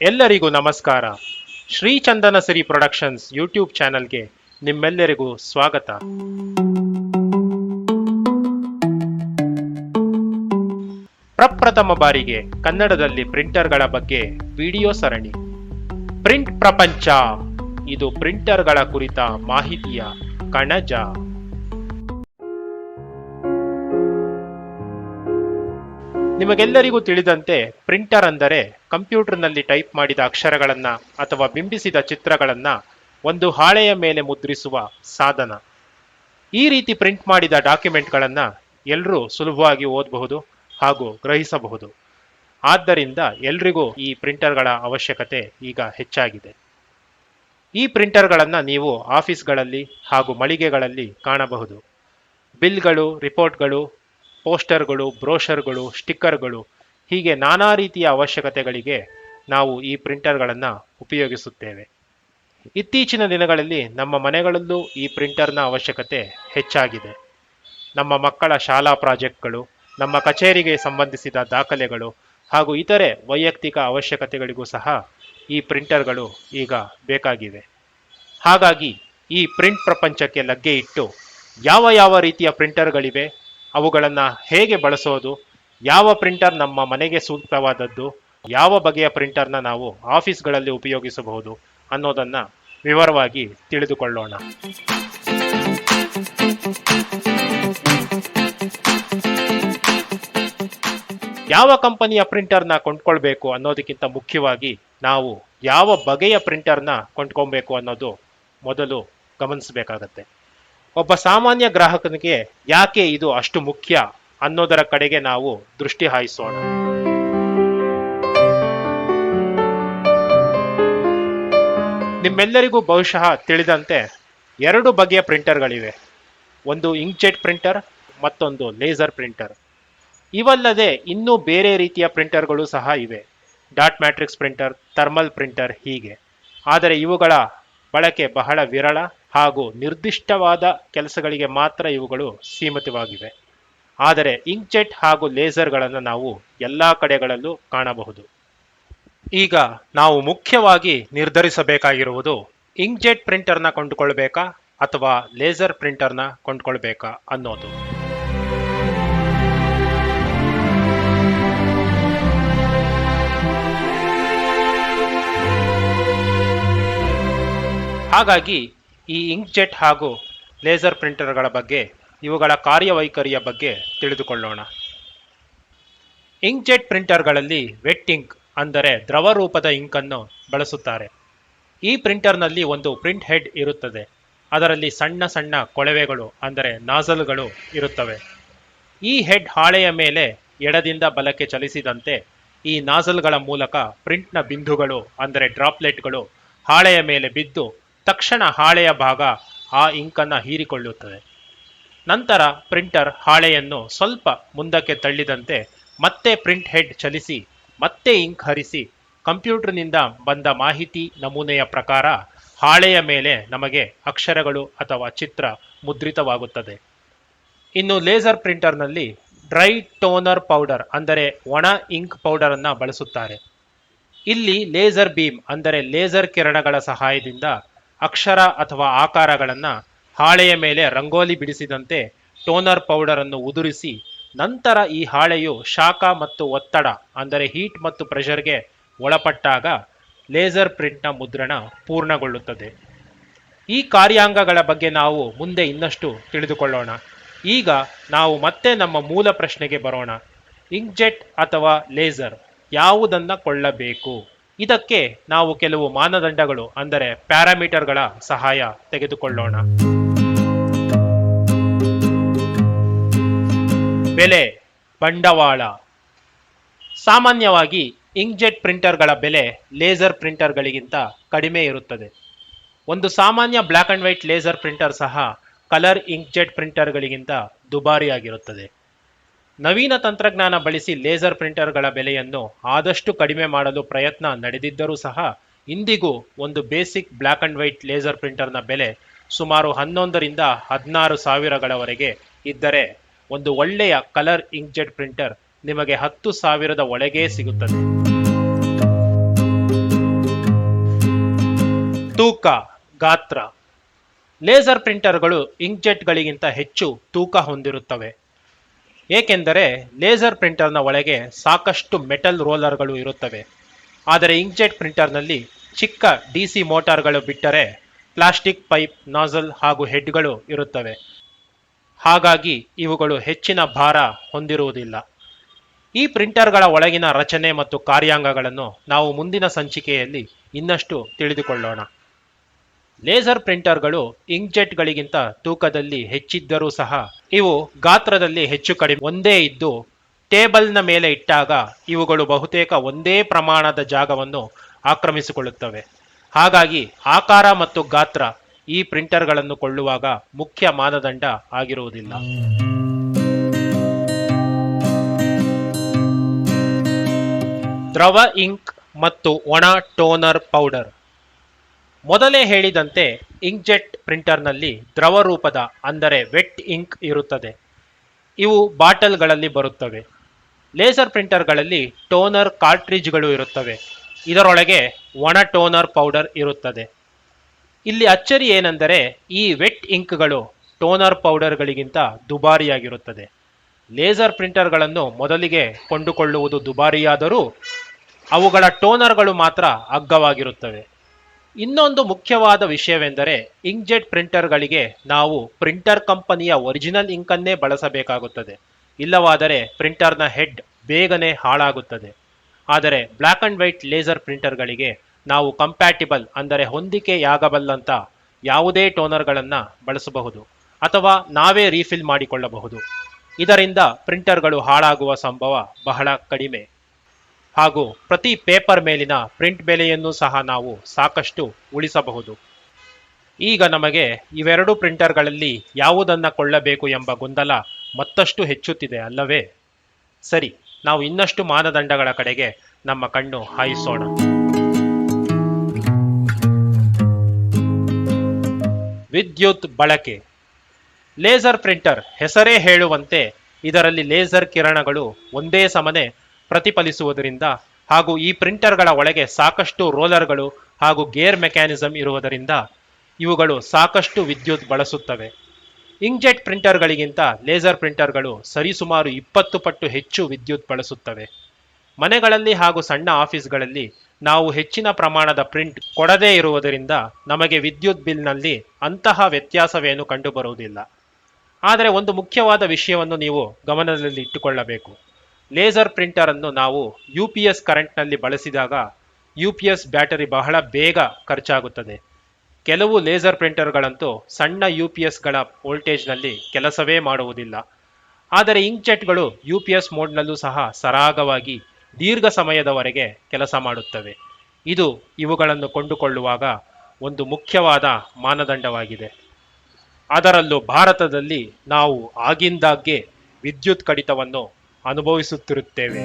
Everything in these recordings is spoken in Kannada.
ಎಲ್ಲರಿಗೂ ನಮಸ್ಕಾರ. ಶ್ರೀ ಚಂದನ ಸಿರಿ ಪ್ರೊಡಕ್ಷನ್ಸ್ ಯೂಟ್ಯೂಬ್ ಚಾನೆಲ್ಗೆ ನಿಮ್ಮೆಲ್ಲರಿಗೂ ಸ್ವಾಗತ. ಪ್ರಪ್ರಥಮ ಬಾರಿಗೆ ಕನ್ನಡದಲ್ಲಿ ಪ್ರಿಂಟರ್ಗಳ ಬಗ್ಗೆ ವಿಡಿಯೋ ಸರಣಿ. ಪ್ರಿಂಟ್ ಪ್ರಪಂಚ, ಇದು ಪ್ರಿಂಟರ್ಗಳ ಕುರಿತ ಮಾಹಿತಿಯ ಕಣಜ. ನಿಮಗೆಲ್ಲರಿಗೂ ತಿಳಿದಂತೆ ಪ್ರಿಂಟರ್ ಅಂದರೆ ಕಂಪ್ಯೂಟರ್ನಲ್ಲಿ ಟೈಪ್ ಮಾಡಿದ ಅಕ್ಷರಗಳನ್ನು ಅಥವಾ ಬಿಂಬಿಸಿದ ಚಿತ್ರಗಳನ್ನು ಒಂದು ಹಾಳೆಯ ಮೇಲೆ ಮುದ್ರಿಸುವ ಸಾಧನ. ಈ ರೀತಿ ಪ್ರಿಂಟ್ ಮಾಡಿದ ಡಾಕ್ಯುಮೆಂಟ್ಗಳನ್ನು ಎಲ್ಲರೂ ಸುಲಭವಾಗಿ ಓದಬಹುದು ಹಾಗೂ ಗ್ರಹಿಸಬಹುದು. ಆದ್ದರಿಂದ ಎಲ್ರಿಗೂ ಈ ಪ್ರಿಂಟರ್ಗಳ ಅವಶ್ಯಕತೆ ಈಗ ಹೆಚ್ಚಾಗಿದೆ. ಈ ಪ್ರಿಂಟರ್ಗಳನ್ನು ನೀವು ಆಫೀಸ್ಗಳಲ್ಲಿ ಹಾಗೂ ಮಳಿಗೆಗಳಲ್ಲಿ ಕಾಣಬಹುದು. ಬಿಲ್ಗಳು, ರಿಪೋರ್ಟ್ಗಳು, ಪೋಸ್ಟರ್ಗಳು, ಬ್ರೋಷರ್ಗಳು, ಸ್ಟಿಕ್ಕರ್ಗಳು ಹೀಗೆ ನಾನಾ ರೀತಿಯ ಅವಶ್ಯಕತೆಗಳಿಗೆ ನಾವು ಈ ಪ್ರಿಂಟರ್ಗಳನ್ನು ಉಪಯೋಗಿಸುತ್ತೇವೆ. ಇತ್ತೀಚಿನ ದಿನಗಳಲ್ಲಿ ನಮ್ಮ ಮನೆಗಳಲ್ಲೂ ಈ ಪ್ರಿಂಟರ್ನ ಅವಶ್ಯಕತೆ ಹೆಚ್ಚಾಗಿದೆ. ನಮ್ಮ ಮಕ್ಕಳ ಶಾಲಾ ಪ್ರಾಜೆಕ್ಟ್ಗಳು, ನಮ್ಮ ಕಚೇರಿಗೆ ಸಂಬಂಧಿಸಿದ ದಾಖಲೆಗಳು ಹಾಗೂ ಇತರೆ ವೈಯಕ್ತಿಕ ಅವಶ್ಯಕತೆಗಳಿಗೂ ಸಹ ಈ ಪ್ರಿಂಟರ್ಗಳು ಈಗ ಬೇಕಾಗಿವೆ. ಹಾಗಾಗಿ ಈ ಪ್ರಿಂಟ್ ಪ್ರಪಂಚಕ್ಕೆ ಲಗ್ಗೆ ಇಟ್ಟು ಯಾವ ಯಾವ ರೀತಿಯ ಪ್ರಿಂಟರ್ಗಳಿವೆ, ಅವುಗಳನ್ನು ಹೇಗೆ ಬಳಸೋದು ಯಾವ ಪ್ರಿಂಟರ್ ನಮ್ಮ ಮನೆಗೆ ಸೂಕ್ತವಾದದ್ದು, ಯಾವ ಬಗೆಯ ಪ್ರಿಂಟರ್ನ ನಾವು ಆಫೀಸ್ಗಳಲ್ಲಿ ಉಪಯೋಗಿಸಬಹುದು ಅನ್ನೋದನ್ನು ವಿವರವಾಗಿ ತಿಳಿದುಕೊಳ್ಳೋಣ. ಯಾವ ಕಂಪನಿಯ ಪ್ರಿಂಟರ್ನ ಕೊಂಡ್ಕೊಳ್ಬೇಕು ಅನ್ನೋದಕ್ಕಿಂತ ಮುಖ್ಯವಾಗಿ ನಾವು ಯಾವ ಬಗೆಯ ಪ್ರಿಂಟರ್ನ ಕೊಂಡ್ಕೊಬೇಕು ಅನ್ನೋದು ಮೊದಲು ಗಮನಿಸಬೇಕಾಗತ್ತೆ. ಒಬ್ಬ ಸಾಮಾನ್ಯ ಗ್ರಾಹಕನಿಗೆ ಯಾಕೆ ಇದು ಅಷ್ಟು ಮುಖ್ಯ? ಅನ್ನೋದರ ಕಡೆಗೆ ನಾವು ದೃಷ್ಟಿ ಹಾಯಿಸೋಣ. ನಿಮ್ಮೆಲ್ಲರಿಗೂ ಬಹುಶಃ ತಿಳಿದಂತೆ ಎರಡು ಬಗೆಯ ಪ್ರಿಂಟರ್ಗಳಿವೆ. ಒಂದು ಇಂಕ್ಜೆಟ್ ಪ್ರಿಂಟರ್, ಮತ್ತೊಂದು ಲೇಸರ್ ಪ್ರಿಂಟರ್. ಇವಲ್ಲದೆ ಇನ್ನೂ ಬೇರೆ ರೀತಿಯ ಪ್ರಿಂಟರ್ಗಳು ಸಹ ಇವೆ. Dot matrix printer, thermal printer ಹೀಗೆ. ಆದರೆ ಇವುಗಳ ಬಳಕೆ ಬಹಳ ವಿರಳ ಹಾಗೂ ನಿರ್ದಿಷ್ಟವಾದ ಕೆಲಸಗಳಿಗೆ ಮಾತ್ರ ಇವುಗಳು ಸೀಮಿತವಾಗಿವೆ. ಆದರೆ ಇಂಕ್ಜೆಟ್ ಹಾಗೂ ಲೇಸರ್ಗಳನ್ನು ನಾವು ಎಲ್ಲ ಕಡೆಗಳಲ್ಲೂ ಕಾಣಬಹುದು. ಈಗ ನಾವು ಮುಖ್ಯವಾಗಿ ನಿರ್ಧರಿಸಬೇಕಾಗಿರುವುದು ಇಂಕ್ಜೆಟ್ ಪ್ರಿಂಟರ್ನ ಕೊಂಡುಕೊಳ್ಬೇಕಾ ಅಥವಾ ಲೇಸರ್ ಪ್ರಿಂಟರ್ನ ಕೊಂಡುಕೊಳ್ಬೇಕಾ ಅನ್ನೋದು. ಹಾಗಾಗಿ ಈ ಇಂಕ್ಜೆಟ್ ಹಾಗೂ ಲೇಸರ್ ಪ್ರಿಂಟರ್ಗಳ ಬಗ್ಗೆ ಇವುಗಳ ಕಾರ್ಯವೈಖರಿಯ ಬಗ್ಗೆ ತಿಳಿದುಕೊಳ್ಳೋಣ. ಇಂಕ್ಜೆಟ್ ಪ್ರಿಂಟರ್ಗಳಲ್ಲಿ ವೆಟ್ ಇಂಕ್ ಅಂದರೆ ದ್ರವ ರೂಪದ ಇಂಕನ್ನು ಬಳಸುತ್ತಾರೆ. ಈ ಪ್ರಿಂಟರ್ನಲ್ಲಿ ಒಂದು ಪ್ರಿಂಟ್ ಹೆಡ್ ಇರುತ್ತದೆ. ಅದರಲ್ಲಿ ಸಣ್ಣ ಸಣ್ಣ ಕೊಳವೆಗಳು ಅಂದರೆ ನಾಜಲ್ಗಳು ಇರುತ್ತವೆ. ಈ ಹೆಡ್ ಹಾಳೆಯ ಮೇಲೆ ಎಡದಿಂದ ಬಲಕ್ಕೆ ಚಲಿಸಿದಂತೆ ಈ ನಾಜಲ್ಗಳ ಮೂಲಕ ಪ್ರಿಂಟ್ನ ಬಿಂದುಗಳು ಅಂದರೆ ಡ್ರಾಪ್ಲೆಟ್ಗಳು ಹಾಳೆಯ ಮೇಲೆ ಬಿದ್ದು ತಕ್ಷಣ ಹಾಳೆಯ ಭಾಗ ಆ ಇಂಕನ್ನು ಹೀರಿಕೊಳ್ಳುತ್ತದೆ ನಂತರ ಪ್ರಿಂಟರ್ ಹಾಳೆಯನ್ನು ಸ್ವಲ್ಪ ಮುಂದಕ್ಕೆ ತಳ್ಳಿದಂತೆ ಮತ್ತೆ ಪ್ರಿಂಟ್ ಹೆಡ್ ಚಲಿಸಿ, ಮತ್ತೆ ಇಂಕ್ ಹರಿಸಿ, ಕಂಪ್ಯೂಟರ್ನಿಂದ ಬಂದ ಮಾಹಿತಿ ನಮೂನೆಯ ಪ್ರಕಾರ ಹಾಳೆಯ ಮೇಲೆ ನಮಗೆ ಅಕ್ಷರಗಳು ಅಥವಾ ಚಿತ್ರ ಮುದ್ರಿತವಾಗುತ್ತದೆ. ಇನ್ನು ಲೇಸರ್ ಪ್ರಿಂಟರ್ನಲ್ಲಿ ಡ್ರೈ ಟೋನರ್ ಪೌಡರ್ ಅಂದರೆ ಒಣ ಇಂಕ್ ಪೌಡರನ್ನು ಬಳಸುತ್ತಾರೆ. ಇಲ್ಲಿ ಲೇಸರ್ ಬೀಮ್ ಅಂದರೆ ಲೇಸರ್ ಕಿರಣಗಳ ಸಹಾಯದಿಂದ ಅಕ್ಷರ ಅಥವಾ ಆಕಾರಗಳನ್ನು ಹಾಳೆಯ ಮೇಲೆ ರಂಗೋಲಿ ಬಿಡಿಸಿದಂತೆ ಟೋನರ್ ಪೌಡರ್ ಅನ್ನು ಉದುರಿಸಿ ನಂತರ ಈ ಹಾಳೆಯು ಶಾಖ ಮತ್ತು ಒತ್ತಡ, ಅಂದರೆ ಹೀಟ್ ಮತ್ತು ಪ್ರೆಷರ್ಗೆ ಒಳಪಟ್ಟಾಗ ಲೇಸರ್ ಪ್ರಿಂಟ್ನ ಮುದ್ರಣ ಪೂರ್ಣಗೊಳ್ಳುತ್ತದೆ. ಈ ಕಾರ್ಯಾಂಗಗಳ ಬಗ್ಗೆ ನಾವು ಮುಂದೆ ಇನ್ನಷ್ಟು ತಿಳಿದುಕೊಳ್ಳೋಣ. ಈಗ ನಾವು ಮತ್ತೆ ನಮ್ಮ ಮೂಲ ಪ್ರಶ್ನೆಗೆ ಬರೋಣ. ಇಂಕ್ಜೆಟ್ ಅಥವಾ ಲೇಸರ್ ಯಾವುದನ್ನು ಕೊಳ್ಳಬೇಕು? ಇದಕ್ಕೆ ನಾವು ಕೆಲವು ಮಾನದಂಡಗಳು, ಅಂದರೆ ಪ್ಯಾರಾಮೀಟರ್ಗಳ ಸಹಾಯ ತೆಗೆದುಕೊಳ್ಳೋಣ. ಬೆಲೆ ಬಂಡವಾಳ. ಸಾಮಾನ್ಯವಾಗಿ ಇಂಕ್ಜೆಟ್ ಪ್ರಿಂಟರ್ಗಳ ಬೆಲೆ ಲೇಸರ್ ಪ್ರಿಂಟರ್ಗಳಿಗಿಂತ ಕಡಿಮೆ ಇರುತ್ತದೆ. ಒಂದು ಸಾಮಾನ್ಯ black and white laser printer ಸಹ ಕಲರ್ ಇಂಕ್ಜೆಟ್ ಪ್ರಿಂಟರ್ಗಳಿಗಿಂತ ದುಬಾರಿಯಾಗಿರುತ್ತದೆ. ನವೀನ ತಂತ್ರಜ್ಞಾನ ಬಳಸಿ ಲೇಸರ್ ಪ್ರಿಂಟರ್ಗಳ ಬೆಲೆಯನ್ನು ಆದಷ್ಟು ಕಡಿಮೆ ಮಾಡಲು ಪ್ರಯತ್ನ ನಡೆದಿದ್ದರೂ ಸಹ ಇಂದಿಗೂ ಒಂದು basic black and white laser ಪ್ರಿಂಟರ್ನ ಬೆಲೆ ಸುಮಾರು ಹನ್ನೊಂದರಿಂದ ಹದಿನಾರು ಸಾವಿರಗಳವರೆಗೆ ಇದ್ದರೆ ಒಂದು ಒಳ್ಳೆಯ ಕಲರ್ ಇಂಕ್ಜೆಟ್ ಪ್ರಿಂಟರ್ ನಿಮಗೆ ಹತ್ತು ಸಾವಿರದ ಒಳಗೇ ಸಿಗುತ್ತದೆ. ತೂಕ, ಗಾತ್ರ. ಲೇಸರ್ ಪ್ರಿಂಟರ್ಗಳು ಇಂಕ್ಜೆಟ್ಗಳಿಗಿಂತ ಹೆಚ್ಚು ತೂಕ ಹೊಂದಿರುತ್ತವೆ. ಏಕೆಂದರೆ ಲೇಸರ್ ಪ್ರಿಂಟರ್ನ ಒಳಗೆ ಸಾಕಷ್ಟು ಮೆಟಲ್ ರೋಲರ್ಗಳು ಇರುತ್ತವೆ. ಆದರೆ ಇಂಕ್ಜೆಟ್ ಪ್ರಿಂಟರ್ನಲ್ಲಿ ಚಿಕ್ಕ ಡಿ ಸಿ ಮೋಟಾರ್ಗಳು ಬಿಟ್ಟರೆ ಪ್ಲಾಸ್ಟಿಕ್ ಪೈಪ್ ನಾಜಲ್ ಹಾಗೂ ಹೆಡ್ಗಳು ಇರುತ್ತವೆ. ಹಾಗಾಗಿ ಇವುಗಳು ಹೆಚ್ಚಿನ ಭಾರ ಹೊಂದಿರುವುದಿಲ್ಲ. ಈ ಪ್ರಿಂಟರ್ಗಳ ಒಳಗಿನ ರಚನೆ ಮತ್ತು ಕಾರ್ಯಾಂಗಗಳನ್ನು ನಾವು ಮುಂದಿನ ಸಂಚಿಕೆಯಲ್ಲಿ ಇನ್ನಷ್ಟು ತಿಳಿದುಕೊಳ್ಳೋಣ. ಲೇಸರ್ ಪ್ರಿಂಟರ್ಗಳು ಇಂಕ್ಜೆಟ್ಗಳಿಗಿಂತ ತೂಕದಲ್ಲಿ ಹೆಚ್ಚಿದ್ದರೂ ಸಹ ಇವು ಗಾತ್ರದಲ್ಲಿ ಹೆಚ್ಚು ಕಡಿಮೆ ಒಂದೇ ಇದ್ದು, ಟೇಬಲ್ನ ಮೇಲೆ ಇಟ್ಟಾಗ ಇವುಗಳು ಬಹುತೇಕ ಒಂದೇ ಪ್ರಮಾಣದ ಜಾಗವನ್ನು ಆಕ್ರಮಿಸಿಕೊಳ್ಳುತ್ತವೆ. ಹಾಗಾಗಿ ಆಕಾರ ಮತ್ತು ಗಾತ್ರ ಈ ಪ್ರಿಂಟರ್ಗಳನ್ನು ಕೊಳ್ಳುವಾಗ ಮುಖ್ಯ ಮಾನದಂಡ ಆಗಿರುವುದಿಲ್ಲ. ದ್ರವ ಇಂಕ್ ಮತ್ತು ಒಣ ಟೋನರ್ ಪೌಡರ್. ಮೊದಲೇ ಹೇಳಿದಂತೆ ಇಂಕ್ಜೆಟ್ ಪ್ರಿಂಟರ್ನಲ್ಲಿ ದ್ರವ ರೂಪದ, ಅಂದರೆ ವೆಟ್ ಇಂಕ್ ಇರುತ್ತದೆ. ಇವು ಬಾಟಲ್ಗಳಲ್ಲಿ ಬರುತ್ತವೆ. ಲೇಸರ್ ಪ್ರಿಂಟರ್ಗಳಲ್ಲಿ ಟೋನರ್ ಕಾರ್ಟ್ರಿಜ್ಗಳು ಇರುತ್ತವೆ. ಇದರೊಳಗೆ ಒಣ ಟೋನರ್ ಪೌಡರ್ ಇರುತ್ತದೆ. ಇಲ್ಲಿ ಅಚ್ಚರಿ ಏನೆಂದರೆ ಈ ವೆಟ್ ಇಂಕ್ಗಳು ಟೋನರ್ ಪೌಡರ್ಗಳಿಗಿಂತ ದುಬಾರಿಯಾಗಿರುತ್ತದೆ. ಲೇಸರ್ ಪ್ರಿಂಟರ್ಗಳನ್ನು ಮೊದಲಿಗೆ ಕೊಂಡುಕೊಳ್ಳುವುದು ದುಬಾರಿಯಾದರೂ ಅವುಗಳ ಟೋನರ್ಗಳು ಮಾತ್ರ ಅಗ್ಗವಾಗಿರುತ್ತವೆ. ಇನ್ನೊಂದು ಮುಖ್ಯವಾದ ವಿಷಯವೆಂದರೆ ಇಂಕ್ಜೆಟ್ ಪ್ರಿಂಟರ್ಗಳಿಗೆ ನಾವು ಪ್ರಿಂಟರ್ ಕಂಪನಿಯ ಒರಿಜಿನಲ್ ಇಂಕನ್ನೇ ಬಳಸಬೇಕಾಗುತ್ತದೆ. ಇಲ್ಲವಾದರೆ ಪ್ರಿಂಟರ್ನ ಹೆಡ್ ಬೇಗನೆ ಹಾಳಾಗುತ್ತದೆ. ಆದರೆ ಬ್ಲ್ಯಾಕ್ ಅಂಡ್ ವೈಟ್ ಲೇಸರ್ ಪ್ರಿಂಟರ್ಗಳಿಗೆ ನಾವು ಕಂಪ್ಯಾಟಿಬಲ್ ಅಂದರೆ ಹೊಂದಿಕೆಯಾಗಬಲ್ಲಂಥ ಯಾವುದೇ ಟೋನರ್ಗಳನ್ನು ಬಳಸಬಹುದು ಅಥವಾ ನಾವೇ ರೀಫಿಲ್ ಮಾಡಿಕೊಳ್ಳಬಹುದು. ಇದರಿಂದ ಪ್ರಿಂಟರ್ಗಳು ಹಾಳಾಗುವ ಸಂಭವ ಬಹಳ ಕಡಿಮೆ. ಹಾಗೂ ಪ್ರತಿ ಪೇಪರ್ ಮೇಲಿನ ಪ್ರಿಂಟ್ ಬೆಲೆಯನ್ನು ಸಹ ನಾವು ಸಾಕಷ್ಟು ಉಳಿಸಬಹುದು. ಈಗ ನಮಗೆ ಇವೆರಡು ಪ್ರಿಂಟರ್ಗಳಲ್ಲಿ ಯಾವುದನ್ನು ಕೊಳ್ಳಬೇಕು ಎಂಬ ಗೊಂದಲ ಮತ್ತಷ್ಟು ಹೆಚ್ಚುತ್ತಿದೆ ಅಲ್ಲವೇ? ಸರಿ, ನಾವು ಇನ್ನಷ್ಟು ಮಾನದಂಡಗಳ ಕಡೆಗೆ ನಮ್ಮ ಕಣ್ಣು ಹಾಯಿಸೋಣ. ವಿದ್ಯುತ್ ಬಳಕೆ. ಲೇಸರ್ ಪ್ರಿಂಟರ್ ಹೆಸರೇ ಹೇಳುವಂತೆ ಇದರಲ್ಲಿ ಲೇಸರ್ ಕಿರಣಗಳು ಒಂದೇ ಸಮನೆ ಪ್ರತಿಫಲಿಸುವುದರಿಂದ ಹಾಗೂ ಈ ಪ್ರಿಂಟರ್ಗಳ ಒಳಗೆ ಸಾಕಷ್ಟು ರೋಲರ್ಗಳು ಹಾಗೂ ಗೇರ್ ಮೆಕ್ಯಾನಿಸಮ್ ಇರುವುದರಿಂದ ಇವುಗಳು ಸಾಕಷ್ಟು ವಿದ್ಯುತ್ ಬಳಸುತ್ತವೆ. ಇಂಕ್ಜೆಟ್ ಪ್ರಿಂಟರ್ಗಳಿಗಿಂತ ಲೇಸರ್ ಪ್ರಿಂಟರ್ಗಳು ಸರಿಸುಮಾರು ಇಪ್ಪತ್ತು ಪಟ್ಟು ಹೆಚ್ಚು ವಿದ್ಯುತ್ ಬಳಸುತ್ತವೆ. ಮನೆಗಳಲ್ಲಿ ಹಾಗೂ ಸಣ್ಣ ಆಫೀಸ್ಗಳಲ್ಲಿ ನಾವು ಹೆಚ್ಚಿನ ಪ್ರಮಾಣದ ಪ್ರಿಂಟ್ ಕೊಡದೇ ಇರುವುದರಿಂದ ನಮಗೆ ವಿದ್ಯುತ್ ಬಿಲ್ನಲ್ಲಿ ಅಂತಹ ವ್ಯತ್ಯಾಸವೇನು ಕಂಡುಬರುವುದಿಲ್ಲ. ಆದರೆ ಒಂದು ಮುಖ್ಯವಾದ ವಿಷಯವನ್ನು ನೀವು ಗಮನದಲ್ಲಿ ಇಟ್ಟುಕೊಳ್ಳಬೇಕು. ಲೇಸರ್ ಪ್ರಿಂಟರ್ ಅನ್ನು ನಾವು ಯು ಪಿ ಎಸ್ ಕರೆಂಟ್ನಲ್ಲಿ ಬಳಸಿದಾಗ ಯು ಪಿ ಎಸ್ ಬ್ಯಾಟರಿ ಬಹಳ ಬೇಗ ಖರ್ಚಾಗುತ್ತದೆ. ಕೆಲವು ಲೇಸರ್ ಪ್ರಿಂಟರ್ಗಳಂತೂ ಸಣ್ಣ ಯು ಪಿ ಎಸ್ಗಳ ವೋಲ್ಟೇಜ್ನಲ್ಲಿ ಕೆಲಸವೇ ಮಾಡುವುದಿಲ್ಲ. ಆದರೆ ಇಂಕ್ಜೆಟ್ಗಳು ಯು ಪಿ ಎಸ್ ಮೋಡ್ನಲ್ಲೂ ಸಹ ಸರಾಗವಾಗಿ ದೀರ್ಘ ಸಮಯದವರೆಗೆ ಕೆಲಸ ಮಾಡುತ್ತವೆ. ಇದು ಇವುಗಳನ್ನು ಕೊಂಡುಕೊಳ್ಳುವಾಗ ಒಂದು ಮುಖ್ಯವಾದ ಮಾನದಂಡವಾಗಿದೆ. ಅದರಲ್ಲೂ ಭಾರತದಲ್ಲಿ ನಾವು ಆಗಿಂದಾಗ್ಗೆ ವಿದ್ಯುತ್ ಕಡಿತವನ್ನು ಅನುಭವಿಸುತ್ತಿರುತ್ತೇವೆ.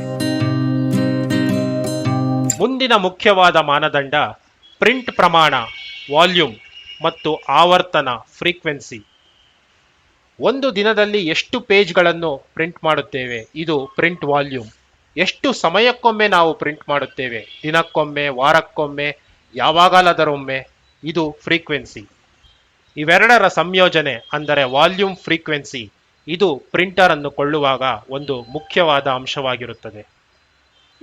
ಮುಂದಿನ ಮುಖ್ಯವಾದ ಮಾನದಂಡ ಪ್ರಿಂಟ್ ಪ್ರಮಾಣ, ವಾಲ್ಯೂಮ್ ಮತ್ತು ಆವರ್ತನ ಫ್ರೀಕ್ವೆನ್ಸಿ. ಒಂದು ದಿನದಲ್ಲಿ ಎಷ್ಟು ಪೇಜ್ಗಳನ್ನು ಪ್ರಿಂಟ್ ಮಾಡುತ್ತೇವೆ? ಇದು ಪ್ರಿಂಟ್ ವಾಲ್ಯೂಮ್. ಎಷ್ಟು ಸಮಯಕ್ಕೊಮ್ಮೆ ನಾವು ಪ್ರಿಂಟ್ ಮಾಡುತ್ತೇವೆ? ದಿನಕ್ಕೊಮ್ಮೆ, ವಾರಕ್ಕೊಮ್ಮೆ, ಯಾವಾಗಲಾದರೊಮ್ಮೆ? ಇದು ಫ್ರೀಕ್ವೆನ್ಸಿ ಇವೆರಡರ ಸಂಯೋಜನೆ ಅಂದರೆ ವಾಲ್ಯೂಮ್ ಫ್ರೀಕ್ವೆನ್ಸಿ ಇದು ಪ್ರಿಂಟರ್ ಅನ್ನು ಕೊಳ್ಳುವಾಗ ಒಂದು ಮುಖ್ಯವಾದ ಅಂಶವಾಗಿರುತ್ತದೆ.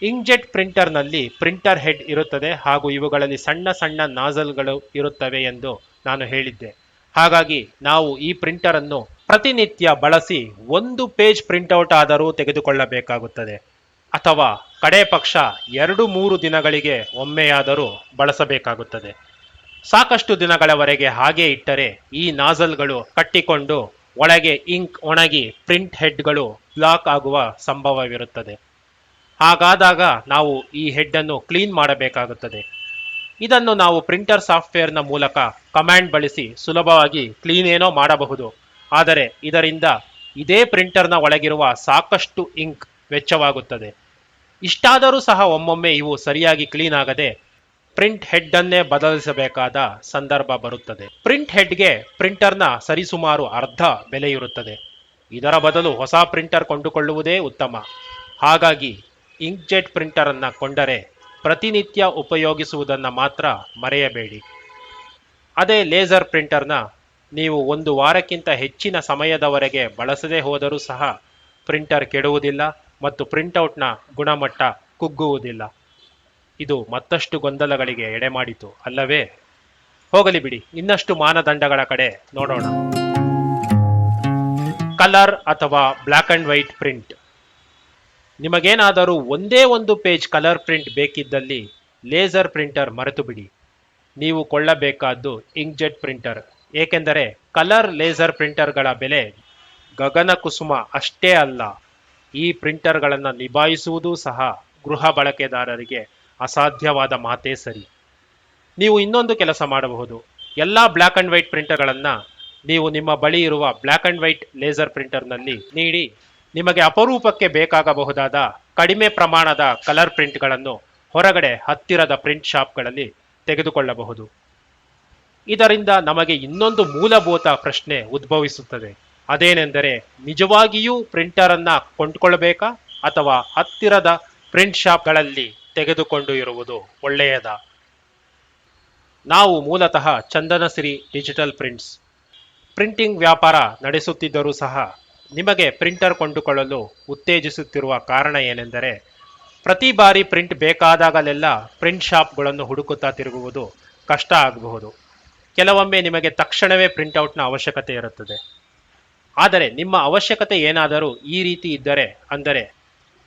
ಇಂಕ್ಜೆಟ್ ಪ್ರಿಂಟರ್ನಲ್ಲಿ ಪ್ರಿಂಟರ್ ಹೆಡ್ ಇರುತ್ತದೆ ಹಾಗೂ ಇವುಗಳಲ್ಲಿ ಸಣ್ಣ ಸಣ್ಣ ನಾಜಲ್ಗಳು ಇರುತ್ತವೆ ಎಂದು ನಾನು ಹೇಳಿದ್ದೆ. ಹಾಗಾಗಿ ನಾವು ಈ ಪ್ರಿಂಟರನ್ನು ಪ್ರತಿನಿತ್ಯ ಬಳಸಿ ಒಂದು ಪೇಜ್ ಪ್ರಿಂಟೌಟ್ ಆದರೂ ತೆಗೆದುಕೊಳ್ಳಬೇಕಾಗುತ್ತದೆ. ಅಥವಾ ಕಡೆ ಪಕ್ಷ ಎರಡು ಮೂರು ದಿನಗಳಿಗೆ ಒಮ್ಮೆಯಾದರೂ ಬಳಸಬೇಕಾಗುತ್ತದೆ. ಸಾಕಷ್ಟು ದಿನಗಳವರೆಗೆ ಹಾಗೆ ಇಟ್ಟರೆ ಈ ನಾಜಲ್ಗಳು ಕಟ್ಟಿಕೊಂಡು ಒಳಗೆ ಇಂಕ್ ಒಣಗಿ ಪ್ರಿಂಟ್ ಹೆಡ್ಗಳು ಬ್ಲಾಕ್ ಆಗುವ ಸಂಭವವಿರುತ್ತದೆ. ಹಾಗಾದಾಗ ನಾವು ಈ ಹೆಡ್ಡನ್ನು ಕ್ಲೀನ್ ಮಾಡಬೇಕಾಗುತ್ತದೆ. ಇದನ್ನು ನಾವು ಪ್ರಿಂಟರ್ ಸಾಫ್ಟ್ವೇರ್ನ ಮೂಲಕ ಕಮಾಂಡ್ ಬಳಸಿ ಸುಲಭವಾಗಿ ಕ್ಲೀನ್ ಏನೋ ಮಾಡಬಹುದು. ಆದರೆ ಇದರಿಂದ ಇದೇ ಪ್ರಿಂಟರ್ನ ಒಳಗಿರುವ ಸಾಕಷ್ಟು ಇಂಕ್ ವೆಚ್ಚವಾಗುತ್ತದೆ. ಇಷ್ಟಾದರೂ ಸಹ ಒಮ್ಮೊಮ್ಮೆ ಇವು ಸರಿಯಾಗಿ ಕ್ಲೀನ್ ಆಗದೆ ಪ್ರಿಂಟ್ ಹೆಡ್ಡನ್ನೇ ಬದಲಿಸಬೇಕಾದ ಸಂದರ್ಭ ಬರುತ್ತದೆ. ಪ್ರಿಂಟ್ ಹೆಡ್ಗೆ ಪ್ರಿಂಟರ್ನ ಸರಿಸುಮಾರು ಅರ್ಧ ಬೆಲೆ ಇರುತ್ತದೆ ಇದರ ಬದಲು ಹೊಸ ಪ್ರಿಂಟರ್ ಕೊಂಡುಕೊಳ್ಳುವುದೇ ಉತ್ತಮ. ಹಾಗಾಗಿ ಇಂಕ್ಜೆಟ್ ಪ್ರಿಂಟರ್ ಅನ್ನ ಕೊಂಡರೆ ಪ್ರತಿನಿತ್ಯ ಉಪಯೋಗಿಸುವುದನ್ನು ಮಾತ್ರ ಮರೆಯಬೇಡಿ. ಅದೇ ಲೇಸರ್ ಪ್ರಿಂಟರ್ನ ನೀವು ಒಂದು ವಾರಕ್ಕಿಂತ ಹೆಚ್ಚಿನ ಸಮಯದವರೆಗೆ ಬಳಸದೇ ಹೋದರೂ ಸಹ ಪ್ರಿಂಟರ್ ಕೆಡುವುದಿಲ್ಲ. ಮತ್ತು ಪ್ರಿಂಟೌಟ್ನ ಗುಣಮಟ್ಟ ಕುಗ್ಗುವುದಿಲ್ಲ. ಇದು ಮತ್ತಷ್ಟು ಗೊಂದಲಗಳಿಗೆ ಎಡೆಮಾಡಿತು. ಅಲ್ಲವೇ? ಹೋಗಲಿ ಬಿಡಿ, ಇನ್ನಷ್ಟು ಮಾನದಂಡಗಳ ಕಡೆ ನೋಡೋಣ. ಕಲರ್ ಅಥವಾ ಬ್ಲ್ಯಾಕ್ ಅಂಡ್ ವೈಟ್ ಪ್ರಿಂಟ್. ನಿಮಗೇನಾದರೂ ಒಂದೇ ಒಂದು ಪೇಜ್ ಕಲರ್ ಪ್ರಿಂಟ್ ಬೇಕಿದ್ದಲ್ಲಿ ಲೇಸರ್ ಪ್ರಿಂಟರ್ ಮರೆತು ಬಿಡಿ ನೀವು ಕೊಳ್ಳಬೇಕಾದ್ದು ಇಂಕ್ಜೆಟ್ ಪ್ರಿಂಟರ್. ಏಕೆಂದರೆ ಕಲರ್ ಲೇಸರ್ ಪ್ರಿಂಟರ್ಗಳ ಬೆಲೆ ಗಗನ ಕುಸುಮ ಅಷ್ಟೇ ಅಲ್ಲ. ಈ ಪ್ರಿಂಟರ್ಗಳನ್ನು ನಿಭಾಯಿಸುವುದೂ ಸಹ ಗೃಹ ಬಳಕೆದಾರರಿಗೆ ಅಸಾಧ್ಯವಾದ ಮಾತೇ ಸರಿ. ನೀವು ಇನ್ನೊಂದು ಕೆಲಸ ಮಾಡಬಹುದು. ಎಲ್ಲ ಬ್ಲ್ಯಾಕ್ ಆ್ಯಂಡ್ ವೈಟ್ ಪ್ರಿಂಟರ್ಗಳನ್ನು ನೀವು ನಿಮ್ಮ ಬಳಿ ಇರುವ ಬ್ಲ್ಯಾಕ್ ಆ್ಯಂಡ್ ವೈಟ್ ಲೇಸರ್ ಪ್ರಿಂಟರ್ನಲ್ಲಿ ನೀಡಿ. ನಿಮಗೆ ಅಪರೂಪಕ್ಕೆ ಬೇಕಾಗಬಹುದಾದ ಕಡಿಮೆ ಪ್ರಮಾಣದ ಕಲರ್ ಪ್ರಿಂಟ್ಗಳನ್ನು ಹೊರಗಡೆ ಹತ್ತಿರದ ಪ್ರಿಂಟ್ ಶಾಪ್ಗಳಲ್ಲಿ ತೆಗೆದುಕೊಳ್ಳಬಹುದು. ಇದರಿಂದ ನಮಗೆ ಇನ್ನೊಂದು ಮೂಲಭೂತ ಪ್ರಶ್ನೆ ಉದ್ಭವಿಸುತ್ತದೆ. ಅದೇನೆಂದರೆ ನಿಜವಾಗಿಯೂ ಪ್ರಿಂಟರನ್ನು ಅನ್ನ ಕೊಂಡ್ಕೊಳ್ಬೇಕಾ ಅಥವಾ ಹತ್ತಿರದ ಪ್ರಿಂಟ್ ಶಾಪ್ಗಳಲ್ಲಿ ತೆಗೆದುಕೊಂಡು ಇರುವುದು ಒಳ್ಳೆಯದಾ? ನಾವು ಮೂಲತಃ ಚಂದನಸಿರಿ ಡಿಜಿಟಲ್ ಪ್ರಿಂಟ್ಸ್. ಪ್ರಿಂಟಿಂಗ್ ವ್ಯಾಪಾರ ನಡೆಸುತ್ತಿದ್ದರೂ ಸಹ ನಿಮಗೆ ಪ್ರಿಂಟರ್ ಕೊಂಡುಕೊಳ್ಳಲು ಉತ್ತೇಜಿಸುತ್ತಿರುವ ಕಾರಣ ಏನೆಂದರೆ ಪ್ರತಿ ಬಾರಿ ಪ್ರಿಂಟ್ ಬೇಕಾದಾಗಲೆಲ್ಲ ಪ್ರಿಂಟ್ ಶಾಪ್ಗಳನ್ನು ಹುಡುಕುತ್ತಾ ತಿರುಗುವುದು ಕಷ್ಟ ಆಗಬಹುದು. ಕೆಲವೊಮ್ಮೆ ನಿಮಗೆ ತಕ್ಷಣವೇ ಪ್ರಿಂಟ್ಔಟ್ನ ಅವಶ್ಯಕತೆ ಇರುತ್ತದೆ. ಆದರೆ ನಿಮ್ಮ ಅವಶ್ಯಕತೆ ಏನಾದರೂ ಈ ರೀತಿ ಇದ್ದರೆ, ಅಂದರೆ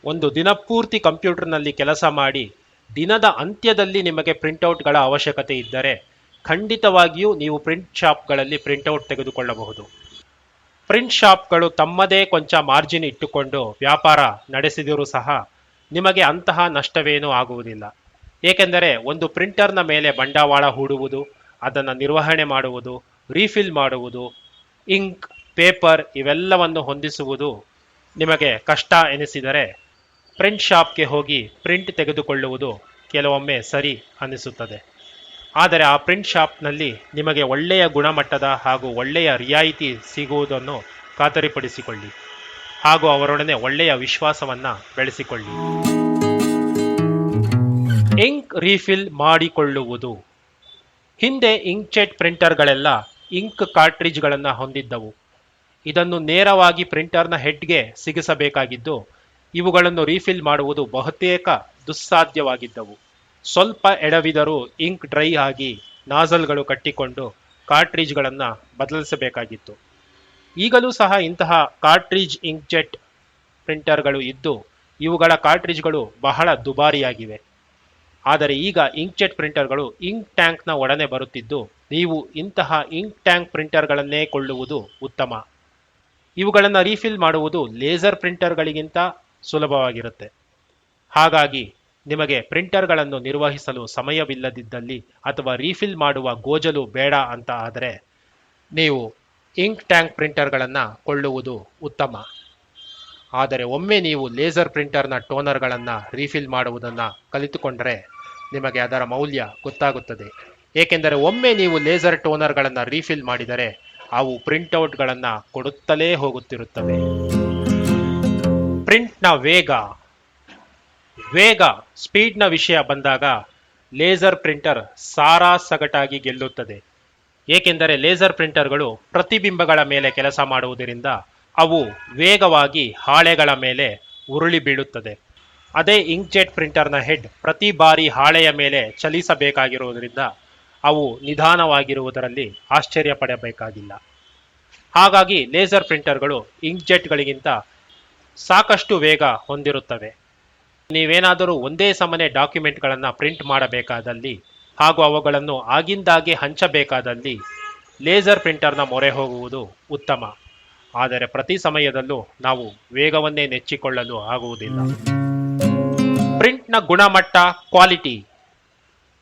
ಒಂದು ದಿನಪೂರ್ತಿ ಕಂಪ್ಯೂಟರ್ನಲ್ಲಿ ಕೆಲಸ ಮಾಡಿ, ದಿನದ ಅಂತ್ಯದಲ್ಲಿ ನಿಮಗೆ ಪ್ರಿಂಟೌಟ್ಗಳ ಅವಶ್ಯಕತೆ ಇದ್ದರೆ, ಖಂಡಿತವಾಗಿಯೂ ನೀವು ಪ್ರಿಂಟ್ ಶಾಪ್ಗಳಲ್ಲಿ ಪ್ರಿಂಟೌಟ್ ತೆಗೆದುಕೊಳ್ಳಬಹುದು. ಪ್ರಿಂಟ್ ಶಾಪ್ಗಳು ತಮ್ಮದೇ ಕೊಂಚ ಮಾರ್ಜಿನ್ ಇಟ್ಟುಕೊಂಡು ವ್ಯಾಪಾರ ನಡೆಸಿದರೂ ಸಹ ನಿಮಗೆ ಅಂತಹ ನಷ್ಟವೇನೂ ಆಗುವುದಿಲ್ಲ. ಏಕೆಂದರೆ ಒಂದು ಪ್ರಿಂಟರ್ನ ಮೇಲೆ ಬಂಡವಾಳ ಹೂಡುವುದು, ಅದನ್ನು ನಿರ್ವಹಣೆ ಮಾಡುವುದು, ರೀಫಿಲ್ ಮಾಡುವುದು, ಇಂಕ್ ಪೇಪರ್ ಇವೆಲ್ಲವನ್ನು ಹೊಂದಿಸುವುದು ನಿಮಗೆ ಕಷ್ಟ ಎನಿಸಿದರೆ ಪ್ರಿಂಟ್ ಶಾಪ್ಗೆ ಹೋಗಿ ಪ್ರಿಂಟ್ ತೆಗೆದುಕೊಳ್ಳುವುದು ಕೆಲವೊಮ್ಮೆ ಸರಿ ಅನ್ನಿಸುತ್ತದೆ. ಆದರೆ ಆ ಪ್ರಿಂಟ್ ಶಾಪ್ನಲ್ಲಿ ನಿಮಗೆ ಒಳ್ಳೆಯ ಗುಣಮಟ್ಟದ ಹಾಗೂ ಒಳ್ಳೆಯ ರಿಯಾಯಿತಿ ಸಿಗುವುದನ್ನು ಖಾತರಿಪಡಿಸಿಕೊಳ್ಳಿ ಹಾಗೂ ಅವರೊಡನೆ ಒಳ್ಳೆಯ ವಿಶ್ವಾಸವನ್ನು ಬೆಳೆಸಿಕೊಳ್ಳಿ. ಇಂಕ್ ರೀಫಿಲ್ ಮಾಡಿಕೊಳ್ಳುವುದು. ಹಿಂದೆ ಇಂಕ್ಜೆಟ್ ಪ್ರಿಂಟರ್ಗಳೆಲ್ಲ ಇಂಕ್ ಕಾರ್ಟ್ರಿಜ್ಗಳನ್ನು ಹೊಂದಿದ್ದವು. ಇದನ್ನು ನೇರವಾಗಿ ಪ್ರಿಂಟರ್ನ ಹೆಡ್ಗೆ ಸಿಗಿಸಬೇಕಾಗಿದ್ದು, ಇವುಗಳನ್ನು ರೀಫಿಲ್ ಮಾಡುವುದು ಬಹುತೇಕ ದುಸ್ಸಾಧ್ಯವಾಗಿದ್ದವು. ಸ್ವಲ್ಪ ಎಡವಿದರೂ ಇಂಕ್ ಡ್ರೈ ಆಗಿ ನಾಜಲ್ಗಳು ಕಟ್ಟಿಕೊಂಡು ಕಾರ್ಟ್ರಿಜ್ಗಳನ್ನು ಬದಲಿಸಬೇಕಾಗಿತ್ತು. ಈಗಲೂ ಸಹ ಇಂತಹ ಕಾರ್ಟ್ರಿಜ್ ಇಂಕ್ಜೆಟ್ ಪ್ರಿಂಟರ್ಗಳು ಇದ್ದು, ಇವುಗಳ ಕಾರ್ಟ್ರಿಜ್ಗಳು ಬಹಳ ದುಬಾರಿಯಾಗಿವೆ. ಆದರೆ ಈಗ ಇಂಕ್ಜೆಟ್ ಪ್ರಿಂಟರ್ಗಳು ಇಂಕ್ ಟ್ಯಾಂಕ್ನ ಒಡನೆ ಬರುತ್ತಿದ್ದು, ನೀವು ಇಂತಹ ಇಂಕ್ ಟ್ಯಾಂಕ್ ಪ್ರಿಂಟರ್ಗಳನ್ನೇ ಕೊಳ್ಳುವುದು ಉತ್ತಮ. ಇವುಗಳನ್ನು ರೀಫಿಲ್ ಮಾಡುವುದು ಲೇಸರ್ ಪ್ರಿಂಟರ್ಗಳಿಗಿಂತ ಸುಲಭವಾಗಿರುತ್ತೆ. ಹಾಗಾಗಿ ನಿಮಗೆ ಪ್ರಿಂಟರ್ಗಳನ್ನು ನಿರ್ವಹಿಸಲು ಸಮಯವಿಲ್ಲದಿದ್ದಲ್ಲಿ ಅಥವಾ ರೀಫಿಲ್ ಮಾಡುವ ಗೋಜಲು ಬೇಡ ಅಂತ ಆದರೆ ನೀವು ಇಂಕ್ ಟ್ಯಾಂಕ್ ಪ್ರಿಂಟರ್ಗಳನ್ನು ಕೊಳ್ಳುವುದು ಉತ್ತಮ. ಆದರೆ ಒಮ್ಮೆ ನೀವು ಲೇಸರ್ ಪ್ರಿಂಟರ್ನ ಟೋನರ್ಗಳನ್ನು ರೀಫಿಲ್ ಮಾಡುವುದನ್ನು ಕಲಿತುಕೊಂಡರೆ ನಿಮಗೆ ಅದರ ಮೌಲ್ಯ ಗೊತ್ತಾಗುತ್ತದೆ. ಏಕೆಂದರೆ ಒಮ್ಮೆ ನೀವು ಲೇಸರ್ ಟೋನರ್ಗಳನ್ನು ರೀಫಿಲ್ ಮಾಡಿದರೆ ಅವು ಪ್ರಿಂಟೌಟ್ಗಳನ್ನು ಕೊಡುತ್ತಲೇ ಹೋಗುತ್ತಿರುತ್ತವೆ. ಪ್ರಿಂಟ್ನ ವೇಗ ವೇಗ ಸ್ಪೀಡ್ನ ವಿಷಯ ಬಂದಾಗ ಲೇಸರ್ ಪ್ರಿಂಟರ್ ಸಾರಾ ಸಗಟಾಗಿ ಗೆಲ್ಲುತ್ತದೆ. ಏಕೆಂದರೆ ಲೇಸರ್ ಪ್ರಿಂಟರ್ಗಳು ಪ್ರತಿಬಿಂಬಗಳ ಮೇಲೆ ಕೆಲಸ ಮಾಡುವುದರಿಂದ ಅವು ವೇಗವಾಗಿ ಹಾಳೆಗಳ ಮೇಲೆ ಉರುಳಿ ಬೀಳುತ್ತದೆ. ಅದೇ ಇಂಕ್ಜೆಟ್ ಪ್ರಿಂಟರ್ನ ಹೆಡ್ ಪ್ರತಿ ಬಾರಿ ಹಾಳೆಯ ಮೇಲೆ ಚಲಿಸಬೇಕಾಗಿರುವುದರಿಂದ ಅವು ನಿಧಾನವಾಗಿರುವುದರಲ್ಲಿ ಆಶ್ಚರ್ಯ ಪಡಬೇಕಾಗಿಲ್ಲ. ಹಾಗಾಗಿ ಲೇಸರ್ ಪ್ರಿಂಟರ್ಗಳು ಇಂಕ್ಜೆಟ್ಗಳಿಗಿಂತ ಸಾಕಷ್ಟು ವೇಗ ಹೊಂದಿರುತ್ತವೆ. ನೀವೇನಾದರೂ ಒಂದೇ ಸಮನೆ ಡಾಕ್ಯುಮೆಂಟ್ಗಳನ್ನು ಪ್ರಿಂಟ್ ಮಾಡಬೇಕಾದಲ್ಲಿ ಹಾಗೂ ಅವುಗಳನ್ನು ಆಗಿಂದಾಗೆ ಹಂಚಬೇಕಾದಲ್ಲಿ ಲೇಸರ್ ಪ್ರಿಂಟರ್ನ ಮೊರೆ ಹೋಗುವುದು ಉತ್ತಮ. ಆದರೆ ಪ್ರತಿ ಸಮಯದಲ್ಲೂ ನಾವು ವೇಗವನ್ನೇ ನೆಚ್ಚಿಕೊಳ್ಳಲು ಆಗುವುದಿಲ್ಲ. ಪ್ರಿಂಟ್ನ ಗುಣಮಟ್ಟ, ಕ್ವಾಲಿಟಿ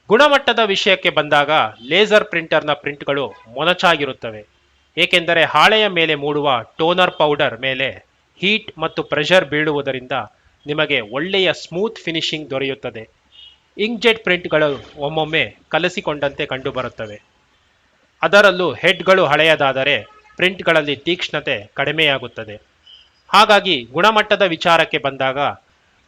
ಗುಣಮಟ್ಟದ ವಿಷಯಕ್ಕೆ ಬಂದಾಗ ಲೇಸರ್ ಪ್ರಿಂಟರ್ನ ಪ್ರಿಂಟ್ಗಳು ಮೊನಚಾಗಿರುತ್ತವೆ. ಏಕೆಂದರೆ ಹಾಳೆಯ ಮೇಲೆ ಮೂಡುವ ಟೋನರ್ ಪೌಡರ್ ಮೇಲೆ ಹೀಟ್ ಮತ್ತು ಪ್ರೆಷರ್ ಬೀಳುವುದರಿಂದ ನಿಮಗೆ ಒಳ್ಳೆಯ ಸ್ಮೂತ್ ಫಿನಿಶಿಂಗ್ ದೊರೆಯುತ್ತದೆ. ಇಂಕ್ಜೆಟ್ ಪ್ರಿಂಟ್ಗಳು ಒಮ್ಮೊಮ್ಮೆ ಕಲಸಿಕೊಂಡಂತೆ ಕಂಡುಬರುತ್ತವೆ. ಅದರಲ್ಲೂ ಹೆಡ್ಗಳು ಹಳೆಯದಾದರೆ ಪ್ರಿಂಟ್ಗಳಲ್ಲಿ ತೀಕ್ಷ್ಣತೆ ಕಡಿಮೆಯಾಗುತ್ತದೆ. ಹಾಗಾಗಿ ಗುಣಮಟ್ಟದ ವಿಚಾರಕ್ಕೆ ಬಂದಾಗ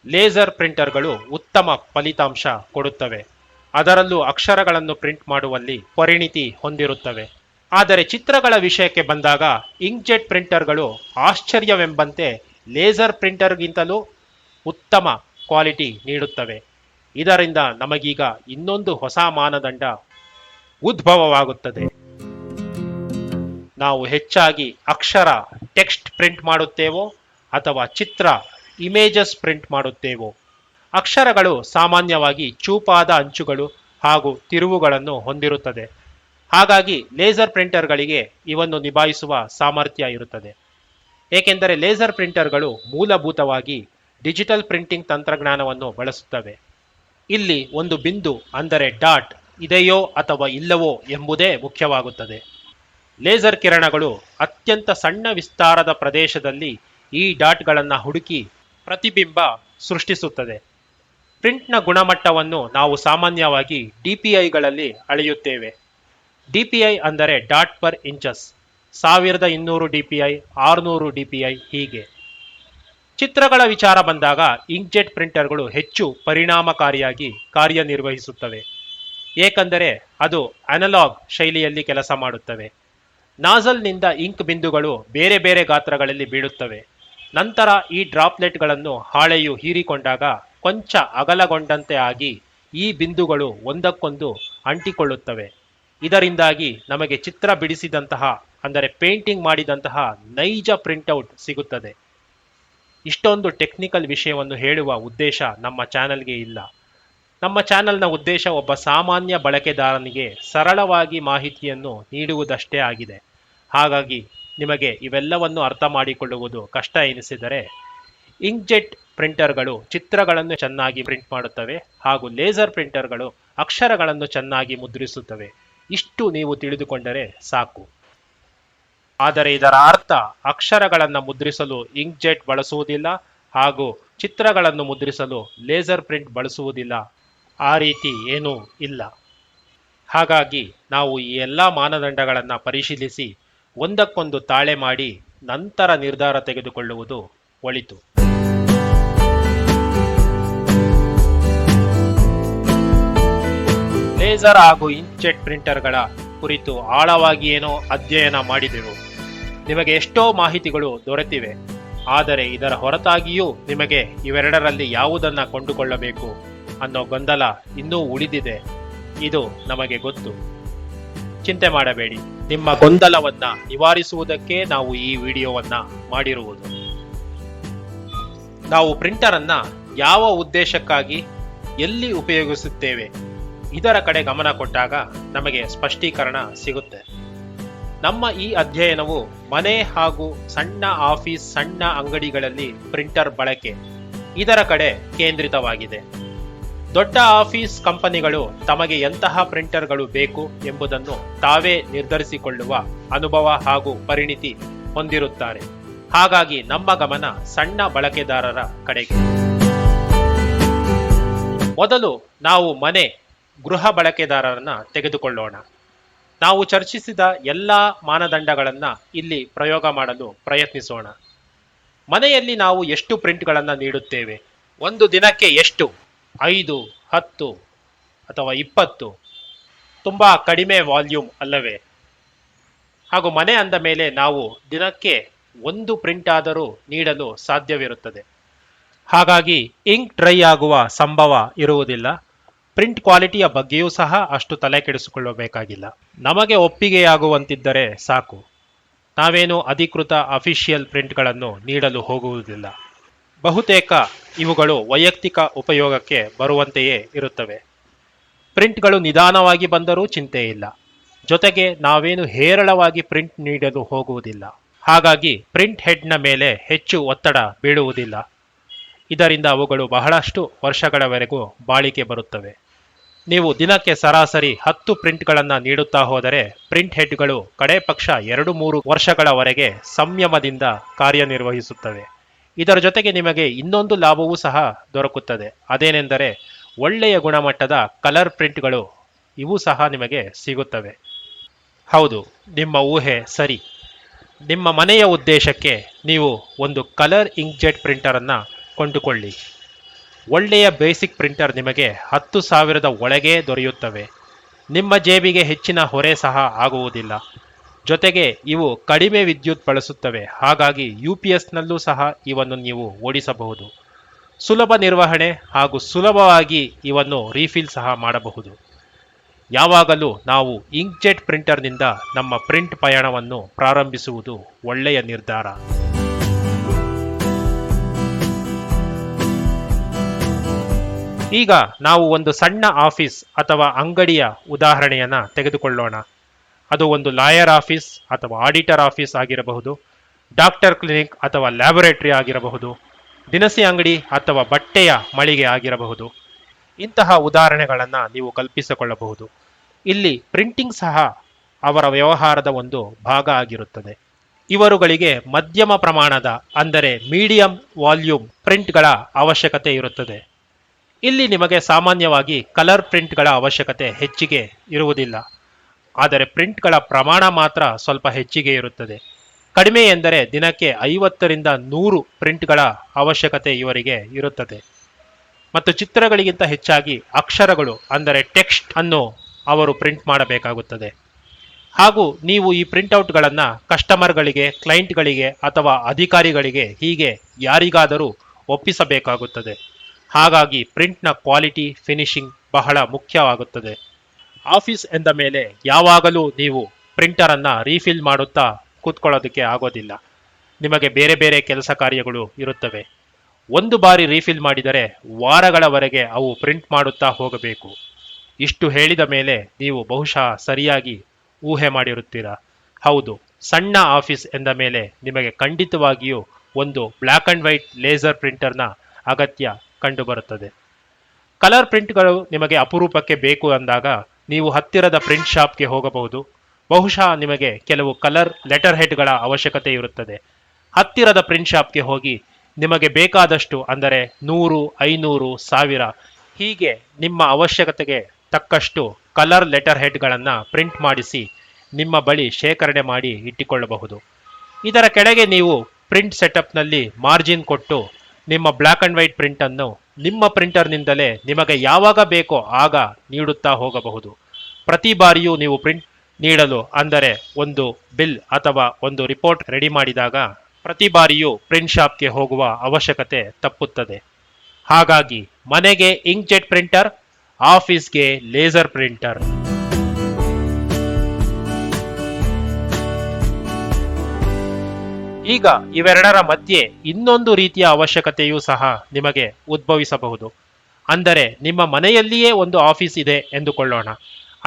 ಲೇಸರ್ ಪ್ರಿಂಟರ್ಗಳು ಉತ್ತಮ ಫಲಿತಾಂಶ ಕೊಡುತ್ತವೆ. ಅದರಲ್ಲೂ ಅಕ್ಷರಗಳನ್ನು ಪ್ರಿಂಟ್ ಮಾಡುವಲ್ಲಿ ಪರಿಣಿತಿ ಹೊಂದಿರುತ್ತವೆ. ಆದರೆ ಚಿತ್ರಗಳ ವಿಷಯಕ್ಕೆ ಬಂದಾಗ ಇಂಕ್ಜೆಟ್ ಪ್ರಿಂಟರ್ಗಳು ಆಶ್ಚರ್ಯವೆಂಬಂತೆ ಲೇಸರ್ ಪ್ರಿಂಟರ್ಗಿಂತಲೂ ಉತ್ತಮ ಕ್ವಾಲಿಟಿ ನೀಡುತ್ತವೆ. ಇದರಿಂದ ನಮಗೀಗ ಇನ್ನೊಂದು ಹೊಸ ಮಾನದಂಡ ಉದ್ಭವವಾಗುತ್ತದೆ. ನಾವು ಹೆಚ್ಚಾಗಿ ಅಕ್ಷರ ಟೆಕ್ಸ್ಟ್ ಪ್ರಿಂಟ್ ಮಾಡುತ್ತೇವೋ ಅಥವಾ ಚಿತ್ರ ಇಮೇಜಸ್ ಪ್ರಿಂಟ್ ಮಾಡುತ್ತೇವೋ ಅಕ್ಷರಗಳು ಸಾಮಾನ್ಯವಾಗಿ ಚೂಪಾದ ಅಂಚುಗಳು ಹಾಗೂ ತಿರುವುಗಳನ್ನು ಹೊಂದಿರುತ್ತದೆ. ಹಾಗಾಗಿ ಲೇಸರ್ ಪ್ರಿಂಟರ್ಗಳಿಗೆ ಇವನ್ನು ನಿಭಾಯಿಸುವ ಸಾಮರ್ಥ್ಯ ಇರುತ್ತದೆ. ಏಕೆಂದರೆ ಲೇಸರ್ ಪ್ರಿಂಟರ್ಗಳು ಮೂಲಭೂತವಾಗಿ ಡಿಜಿಟಲ್ ಪ್ರಿಂಟಿಂಗ್ ತಂತ್ರಜ್ಞಾನವನ್ನು ಬಳಸುತ್ತವೆ. ಇಲ್ಲಿ ಒಂದು ಬಿಂದು ಅಂದರೆ ಡಾಟ್ ಇದೆಯೋ ಅಥವಾ ಇಲ್ಲವೋ ಎಂಬುದೇ ಮುಖ್ಯವಾಗುತ್ತದೆ. ಲೇಸರ್ ಕಿರಣಗಳು ಅತ್ಯಂತ ಸಣ್ಣ ವಿಸ್ತಾರದ ಪ್ರದೇಶದಲ್ಲಿ ಈ ಡಾಟ್ಗಳನ್ನು ಹುಡುಕಿ ಪ್ರತಿಬಿಂಬ ಸೃಷ್ಟಿಸುತ್ತದೆ. ಪ್ರಿಂಟ್ನ ಗುಣಮಟ್ಟವನ್ನು ನಾವು ಸಾಮಾನ್ಯವಾಗಿ ಡಿಪಿಐಗಳಲ್ಲಿ ಅಳೆಯುತ್ತೇವೆ. ಡಿಪಿಐ ಅಂದರೆ ಡಾಟ್ ಪರ್ ಇಂಚಸ್. ಸಾವಿರದ ಇನ್ನೂರು ಡಿಪಿಐ, ಆರುನೂರು ಡಿಪಿಐ ಹೀಗೆ. ಚಿತ್ರಗಳ ವಿಚಾರ ಬಂದಾಗ ಇಂಕ್ಜೆಟ್ ಪ್ರಿಂಟರ್ಗಳು ಹೆಚ್ಚು ಪರಿಣಾಮಕಾರಿಯಾಗಿ ಕಾರ್ಯನಿರ್ವಹಿಸುತ್ತವೆ. ಏಕೆಂದರೆ ಅದು ಅನಲಾಗ್ ಶೈಲಿಯಲ್ಲಿ ಕೆಲಸ ಮಾಡುತ್ತವೆ. ನಾಜಲ್ನಿಂದ ಇಂಕ್ ಬಿಂದುಗಳು ಬೇರೆ ಬೇರೆ ಗಾತ್ರಗಳಲ್ಲಿ ಬೀಳುತ್ತವೆ. ನಂತರ ಈ ಡ್ರಾಪ್ಲೆಟ್ಗಳನ್ನು ಹಾಳೆಯು ಹೀರಿಕೊಂಡಾಗ ಕೊಂಚ ಅಗಲಗೊಂಡಂತೆ ಆಗಿ ಈ ಬಿಂದುಗಳು ಒಂದಕ್ಕೊಂದು ಅಂಟಿಕೊಳ್ಳುತ್ತವೆ. ಇದರಿಂದಾಗಿ ನಮಗೆ ಚಿತ್ರ ಬಿಡಿಸಿದಂತಹ, ಅಂದರೆ ಪೇಂಟಿಂಗ್ ಮಾಡಿದಂತಹ ನೈಜ ಪ್ರಿಂಟೌಟ್ ಸಿಗುತ್ತದೆ. ಇಷ್ಟೊಂದು ಟೆಕ್ನಿಕಲ್ ವಿಷಯವನ್ನು ಹೇಳುವ ಉದ್ದೇಶ ನಮ್ಮ ಚಾನಲ್ಗೆ ಇಲ್ಲ. ನಮ್ಮ ಚಾನಲ್ನ ಉದ್ದೇಶ ಒಬ್ಬ ಸಾಮಾನ್ಯ ಬಳಕೆದಾರನಿಗೆ ಸರಳವಾಗಿ ಮಾಹಿತಿಯನ್ನು ನೀಡುವುದಷ್ಟೇ ಆಗಿದೆ. ಹಾಗಾಗಿ ನಿಮಗೆ ಇವೆಲ್ಲವನ್ನು ಅರ್ಥ ಮಾಡಿಕೊಳ್ಳುವುದು ಕಷ್ಟ ಎನಿಸಿದರೆ, ಇಂಕ್ಜೆಟ್ ಪ್ರಿಂಟರ್ಗಳು ಚಿತ್ರಗಳನ್ನು ಚೆನ್ನಾಗಿ ಪ್ರಿಂಟ್ ಮಾಡುತ್ತವೆ ಹಾಗೂ ಲೇಸರ್ ಪ್ರಿಂಟರ್ಗಳು ಅಕ್ಷರಗಳನ್ನು ಚೆನ್ನಾಗಿ ಮುದ್ರಿಸುತ್ತವೆ. ಇಷ್ಟು ನೀವು ತಿಳಿದುಕೊಂಡರೆ ಸಾಕು. ಆದರೆ ಇದರ ಅರ್ಥ ಅಕ್ಷರಗಳನ್ನು ಮುದ್ರಿಸಲು ಇಂಕ್ಜೆಟ್ ಬಳಸುವುದಿಲ್ಲ ಹಾಗೂ ಚಿತ್ರಗಳನ್ನು ಮುದ್ರಿಸಲು ಲೇಸರ್ ಪ್ರಿಂಟ್ ಬಳಸುವುದಿಲ್ಲ. ಆ ರೀತಿ ಏನೂ ಇಲ್ಲ. ಹಾಗಾಗಿ ನಾವು ಈ ಎಲ್ಲ ಮಾನದಂಡಗಳನ್ನು ಪರಿಶೀಲಿಸಿ ಒಂದಕ್ಕೊಂದು ತಾಳೆ ಮಾಡಿ ನಂತರ ನಿರ್ಧಾರ ತೆಗೆದುಕೊಳ್ಳುವುದು ಒಳಿತು. ಲೇಸರ್ ಹಾಗೂ ಇಂಕ್ಜೆಟ್ ಪ್ರಿಂಟರ್ಗಳ ಕುರಿತು ಆಳವಾಗಿ ಏನೋ ಅಧ್ಯಯನ ಮಾಡಿದೆವು. ನಿಮಗೆ ಎಷ್ಟೋ ಮಾಹಿತಿಗಳು ದೊರೆತಿವೆ. ಆದರೆ ಇದರ ಹೊರತಾಗಿಯೂ ನಿಮಗೆ ಇವೆರಡರಲ್ಲಿ ಯಾವುದನ್ನು ಕೊಂಡುಕೊಳ್ಳಬೇಕು ಅನ್ನೋ ಗೊಂದಲ ಇನ್ನೂ ಉಳಿದಿದೆ. ಇದು ನಮಗೆ ಗೊತ್ತು. ಚಿಂತೆ ಮಾಡಬೇಡಿ. ನಿಮ್ಮ ಗೊಂದಲವನ್ನ ನಿವಾರಿಸುವುದಕ್ಕೆ ನಾವು ಈ ವಿಡಿಯೋವನ್ನ ಮಾಡಿರುವುದು. ನಾವು ಪ್ರಿಂಟರನ್ನು ಯಾವ ಉದ್ದೇಶಕ್ಕಾಗಿ ಎಲ್ಲಿ ಉಪಯೋಗಿಸುತ್ತೇವೆ? ಇದರ ಕಡೆ ಗಮನ ಕೊಟ್ಟಾಗ ನಮಗೆ ಸ್ಪಷ್ಟೀಕರಣ ಸಿಗುತ್ತೆ. ನಮ್ಮ ಈ ಅಧ್ಯಯನವು ಮನೆ ಹಾಗೂ ಸಣ್ಣ ಆಫೀಸ್, ಸಣ್ಣ ಅಂಗಡಿಗಳಲ್ಲಿ ಪ್ರಿಂಟರ್ ಬಳಕೆ, ಇದರ ಕಡೆ ಕೇಂದ್ರಿತವಾಗಿದೆ. ದೊಡ್ಡ ಆಫೀಸ್ ಕಂಪನಿಗಳು ತಮಗೆ ಎಂತಹ ಪ್ರಿಂಟರ್ಗಳು ಬೇಕು ಎಂಬುದನ್ನು ತಾವೇ ನಿರ್ಧರಿಸಿಕೊಳ್ಳುವ ಅನುಭವ ಹಾಗೂ ಪರಿಣಿತಿ ಹೊಂದಿರುತ್ತಾರೆ. ಹಾಗಾಗಿ ನಮ್ಮ ಗಮನ ಸಣ್ಣ ಬಳಕೆದಾರರ ಕಡೆಗೆ. ಮೊದಲು ನಾವು ಮನೆ ಗೃಹ ಬಳಕೆದಾರರನ್ನ ತೆಗೆದುಕೊಳ್ಳೋಣ. ನಾವು ಚರ್ಚಿಸಿದ ಎಲ್ಲ ಮಾನದಂಡಗಳನ್ನ ಇಲ್ಲಿ ಪ್ರಯೋಗ ಮಾಡಲು ಪ್ರಯತ್ನಿಸೋಣ. ಮನೆಯಲ್ಲಿ ನಾವು ಎಷ್ಟು ಪ್ರಿಂಟ್ಗಳನ್ನು ನೀಡುತ್ತೇವೆ? ಒಂದು ದಿನಕ್ಕೆ ಎಷ್ಟು? ಐದು, ಹತ್ತು ಅಥವಾ ಇಪ್ಪತ್ತು? ತುಂಬ ಕಡಿಮೆ ವಾಲ್ಯೂಮ್ ಅಲ್ಲವೇ? ಹಾಗೂ ಮನೆ ಅಂದ ಮೇಲೆ ನಾವು ದಿನಕ್ಕೆ ಒಂದು ಪ್ರಿಂಟ್ ಆದರೂ ನೀಡಲು ಸಾಧ್ಯವಿರುತ್ತದೆ. ಹಾಗಾಗಿ ಇಂಕ್ ಡ್ರೈ ಆಗುವ ಸಂಭವ ಇರುವುದಿಲ್ಲ. ಪ್ರಿಂಟ್ ಕ್ವಾಲಿಟಿಯ ಬಗ್ಗೆಯೂ ಸಹ ಅಷ್ಟು ತಲೆ ಕೆಡಿಸಿಕೊಳ್ಳಬೇಕಾಗಿಲ್ಲ. ನಮಗೆ ಒಪ್ಪಿಗೆಯಾಗುವಂತಿದ್ದರೆ ಸಾಕು. ನಾವೇನು ಅಧಿಕೃತ ಅಫಿಷಿಯಲ್ ಪ್ರಿಂಟ್ಗಳನ್ನು ನೀಡಲು ಹೋಗುವುದಿಲ್ಲ. ಬಹುತೇಕ ಇವುಗಳು ವೈಯಕ್ತಿಕ ಉಪಯೋಗಕ್ಕೆ ಬರುವಂತೆಯೇ ಇರುತ್ತವೆ. ಪ್ರಿಂಟ್ಗಳು ನಿಧಾನವಾಗಿ ಬಂದರೂ ಚಿಂತೆ ಇಲ್ಲ. ಜೊತೆಗೆ ನಾವೇನು ಹೇರಳವಾಗಿ ಪ್ರಿಂಟ್ ನೀಡಲು ಹೋಗುವುದಿಲ್ಲ. ಹಾಗಾಗಿ ಪ್ರಿಂಟ್ ಹೆಡ್ನ ಮೇಲೆ ಹೆಚ್ಚು ಒತ್ತಡ ಬೀಳುವುದಿಲ್ಲ. ಇದರಿಂದ ಅವುಗಳು ಬಹಳಷ್ಟು ವರ್ಷಗಳವರೆಗೂ ಬಾಳಿಕೆ ಬರುತ್ತವೆ. ನೀವು ದಿನಕ್ಕೆ ಸರಾಸರಿ ಹತ್ತು ಪ್ರಿಂಟ್ಗಳನ್ನು ನೀಡುತ್ತಾ ಹೋದರೆ ಪ್ರಿಂಟ್ ಹೆಡ್ಗಳು ಕಡೆ ಪಕ್ಷ ಎರಡು ಮೂರು ವರ್ಷಗಳವರೆಗೆ ಸಂಯಮದಿಂದ ಕಾರ್ಯನಿರ್ವಹಿಸುತ್ತವೆ. ಇದರ ಜೊತೆಗೆ ನಿಮಗೆ ಇನ್ನೊಂದು ಲಾಭವೂ ಸಹ ದೊರಕುತ್ತದೆ. ಅದೇನೆಂದರೆ ಒಳ್ಳೆಯ ಗುಣಮಟ್ಟದ ಕಲರ್ ಪ್ರಿಂಟ್ಗಳು ಇವು ಸಹ ನಿಮಗೆ ಸಿಗುತ್ತವೆ. ಹೌದು, ನಿಮ್ಮ ಊಹೆ ಸರಿ. ನಿಮ್ಮ ಮನೆಯ ಉದ್ದೇಶಕ್ಕೆ ನೀವು ಒಂದು ಕಲರ್ ಇಂಕ್ಜೆಟ್ ಪ್ರಿಂಟರನ್ನು ಕೊಂಡುಕೊಳ್ಳಿ. ಒಳ್ಳೆಯ ಬೇಸಿಕ್ ಪ್ರಿಂಟರ್ ನಿಮಗೆ ಹತ್ತು ಸಾವಿರದ ಒಳಗೆ ದೊರೆಯುತ್ತವೆ. ನಿಮ್ಮ ಜೇಬಿಗೆ ಹೆಚ್ಚಿನ ಹೊರೆ ಸಹ ಆಗುವುದಿಲ್ಲ. ಜೊತೆಗೆ ಇವು ಕಡಿಮೆ ವಿದ್ಯುತ್ ಬಳಸುತ್ತವೆ. ಹಾಗಾಗಿ ಯು ಪಿ ಎಸ್ನಲ್ಲೂ ಸಹ ಇವನ್ನು ನೀವು ಓಡಿಸಬಹುದು. ಸುಲಭ ನಿರ್ವಹಣೆ ಹಾಗೂ ಸುಲಭವಾಗಿ ಇವನ್ನು ರೀಫಿಲ್ ಸಹ ಮಾಡಬಹುದು. ಯಾವಾಗಲೂ ನಾವು ಇಂಕ್ಜೆಟ್ ಪ್ರಿಂಟರ್ನಿಂದ ನಮ್ಮ ಪ್ರಿಂಟ್ ಪಯಣವನ್ನು ಪ್ರಾರಂಭಿಸುವುದು ಒಳ್ಳೆಯ ನಿರ್ಧಾರ. ಈಗ ನಾವು ಒಂದು ಸಣ್ಣ ಆಫೀಸ್ ಅಥವಾ ಅಂಗಡಿಯ ಉದಾಹರಣೆಯನ್ನು ತೆಗೆದುಕೊಳ್ಳೋಣ. ಅದು ಒಂದು ಲಾಯರ್ ಆಫೀಸ್ ಅಥವಾ ಆಡಿಟರ್ ಆಫೀಸ್ ಆಗಿರಬಹುದು, ಡಾಕ್ಟರ್ ಕ್ಲಿನಿಕ್ ಅಥವಾ ಲ್ಯಾಬೊರೇಟರಿ ಆಗಿರಬಹುದು, ದಿನಸಿ ಅಂಗಡಿ ಅಥವಾ ಬಟ್ಟೆಯ ಮಳಿಗೆ ಆಗಿರಬಹುದು. ಇಂತಹ ಉದಾಹರಣೆಗಳನ್ನು ನೀವು ಕಲ್ಪಿಸಿಕೊಳ್ಳಬಹುದು. ಇಲ್ಲಿ ಪ್ರಿಂಟಿಂಗ್ ಸಹ ಅವರ ವ್ಯವಹಾರದ ಒಂದು ಭಾಗ ಆಗಿರುತ್ತದೆ. ಇವರುಗಳಿಗೆ ಮಧ್ಯಮ ಪ್ರಮಾಣದ, ಅಂದರೆ ಮೀಡಿಯಂ ವಾಲ್ಯೂಮ್ ಪ್ರಿಂಟ್ಗಳ ಅವಶ್ಯಕತೆ ಇರುತ್ತದೆ. ಇಲ್ಲಿ ನಿಮಗೆ ಸಾಮಾನ್ಯವಾಗಿ ಕಲರ್ ಪ್ರಿಂಟ್ಗಳ ಅವಶ್ಯಕತೆ ಹೆಚ್ಚಿಗೆ ಇರುವುದಿಲ್ಲ. ಆದರೆ ಪ್ರಿಂಟ್ಗಳ ಪ್ರಮಾಣ ಮಾತ್ರ ಸ್ವಲ್ಪ ಹೆಚ್ಚಿಗೆ ಇರುತ್ತದೆ. ಕಡಿಮೆ ಎಂದರೆ ದಿನಕ್ಕೆ ಐವತ್ತರಿಂದ ನೂರು ಪ್ರಿಂಟ್ಗಳ ಅವಶ್ಯಕತೆ ಇವರಿಗೆ ಇರುತ್ತದೆ. ಮತ್ತು ಚಿತ್ರಗಳಿಗಿಂತ ಹೆಚ್ಚಾಗಿ ಅಕ್ಷರಗಳು, ಅಂದರೆ ಟೆಕ್ಸ್ಟ್ ಅನ್ನು ಅವರು ಪ್ರಿಂಟ್ ಮಾಡಬೇಕಾಗುತ್ತದೆ. ಹಾಗೂ ನೀವು ಈ ಪ್ರಿಂಟ್ಔಟ್ಗಳನ್ನು ಕಸ್ಟಮರ್ಗಳಿಗೆ, ಕ್ಲೈಂಟ್ಗಳಿಗೆ ಅಥವಾ ಅಧಿಕಾರಿಗಳಿಗೆ ಹೀಗೆ ಯಾರಿಗಾದರೂ ಒಪ್ಪಿಸಬೇಕಾಗುತ್ತದೆ. ಹಾಗಾಗಿ ಪ್ರಿಂಟ್ನ ಕ್ವಾಲಿಟಿ ಫಿನಿಶಿಂಗ್ ಬಹಳ ಮುಖ್ಯವಾಗುತ್ತದೆ. ಆಫೀಸ್ ಎಂದ ಮೇಲೆ ಯಾವಾಗಲೂ ನೀವು ಪ್ರಿಂಟರನ್ನು ರೀಫಿಲ್ ಮಾಡುತ್ತಾ ಕೂತ್ಕೊಳ್ಳೋದಕ್ಕೆ ಆಗೋದಿಲ್ಲ. ನಿಮಗೆ ಬೇರೆ ಬೇರೆ ಕೆಲಸ ಕಾರ್ಯಗಳು ಇರುತ್ತವೆ. ಒಂದು ಬಾರಿ ರೀಫಿಲ್ ಮಾಡಿದರೆ ವಾರಗಳವರೆಗೆ ಅವು ಪ್ರಿಂಟ್ ಮಾಡುತ್ತಾ ಹೋಗಬೇಕು. ಇಷ್ಟು ಹೇಳಿದ ಮೇಲೆ ನೀವು ಬಹುಶಃ ಸರಿಯಾಗಿ ಊಹೆ ಮಾಡಿರುತ್ತೀರಾ? ಹೌದು, ಸಣ್ಣ ಆಫೀಸ್ ಎಂದ ಮೇಲೆ ನಿಮಗೆ ಖಂಡಿತವಾಗಿಯೂ ಒಂದು ಬ್ಲ್ಯಾಕ್ ಆ್ಯಂಡ್ ವೈಟ್ ಲೇಸರ್ ಪ್ರಿಂಟರ್ನ ಅಗತ್ಯ ಕಂಡುಬರುತ್ತದೆ. ಕಲರ್ ಪ್ರಿಂಟ್ಗಳು ನಿಮಗೆ ಅಪರೂಪಕ್ಕೆ ಬೇಕು ಅಂದಾಗ ನೀವು ಹತ್ತಿರದ ಪ್ರಿಂಟ್ ಶಾಪ್ಗೆ ಹೋಗಬಹುದು. ಬಹುಶಃ ನಿಮಗೆ ಕೆಲವು ಕಲರ್ ಲೆಟರ್ ಹೆಡ್ಗಳ ಅವಶ್ಯಕತೆ ಇರುತ್ತದೆ. ಹತ್ತಿರದ ಪ್ರಿಂಟ್ ಶಾಪ್ಗೆ ಹೋಗಿ ನಿಮಗೆ ಬೇಕಾದಷ್ಟು ಅಂದರೆ ನೂರು, ಐನೂರು, ಸಾವಿರ ಹೀಗೆ ನಿಮ್ಮ ಅವಶ್ಯಕತೆಗೆ ತಕ್ಕಷ್ಟು ಕಲರ್ ಲೆಟರ್ ಹೆಡ್ಗಳನ್ನು ಪ್ರಿಂಟ್ ಮಾಡಿಸಿ ನಿಮ್ಮ ಬಳಿ ಶೇಖರಣೆ ಮಾಡಿ ಇಟ್ಟುಕೊಳ್ಳಬಹುದು. ಇದರ ಕೆಳಗೆ ನೀವು ಪ್ರಿಂಟ್ ಸೆಟಪ್ನಲ್ಲಿ ಮಾರ್ಜಿನ್ ಕೊಟ್ಟು ನಿಮ್ಮ ಬ್ಲ್ಯಾಕ್ ಅಂಡ್ ವೈಟ್ ಪ್ರಿಂಟನ್ನು ನಿಮ್ಮ ಪ್ರಿಂಟರ್ನಿಂದಲೇ ನಿಮಗೆ ಯಾವಾಗ ಬೇಕೋ ಆಗ ನೀಡುತ್ತಾ ಹೋಗಬಹುದು. ಪ್ರತಿ ಬಾರಿಯೂ ನೀವು ಪ್ರಿಂಟ್ ನೀಡಲು ಅಂದರೆ ಒಂದು ಬಿಲ್ ಅಥವಾ ಒಂದು ರಿಪೋರ್ಟ್ ರೆಡಿ ಮಾಡಿದಾಗ ಪ್ರತಿ ಬಾರಿಯೂ ಪ್ರಿಂಟ್ ಶಾಪ್ಗೆ ಹೋಗುವ ಅವಶ್ಯಕತೆ ತಪ್ಪುತ್ತದೆ. ಹಾಗಾಗಿ ಮನೆಗೆ ಇಂಕ್ ಜೆಟ್ ಪ್ರಿಂಟರ್ ಆಫೀಸ್ಗೆ ಲೇಸರ್ ಪ್ರಿಂಟರ್ ಈಗ ಇವೆರಡರ ಮಧ್ಯೆ ಇನ್ನೊಂದು ರೀತಿಯ ಅವಶ್ಯಕತೆಯೂ ಸಹ ನಿಮಗೆ ಉದ್ಭವಿಸಬಹುದು. ಅಂದರೆ ನಿಮ್ಮ ಮನೆಯಲ್ಲಿಯೇ ಒಂದು ಆಫೀಸ್ ಇದೆ ಎಂದುಕೊಳ್ಳೋಣ.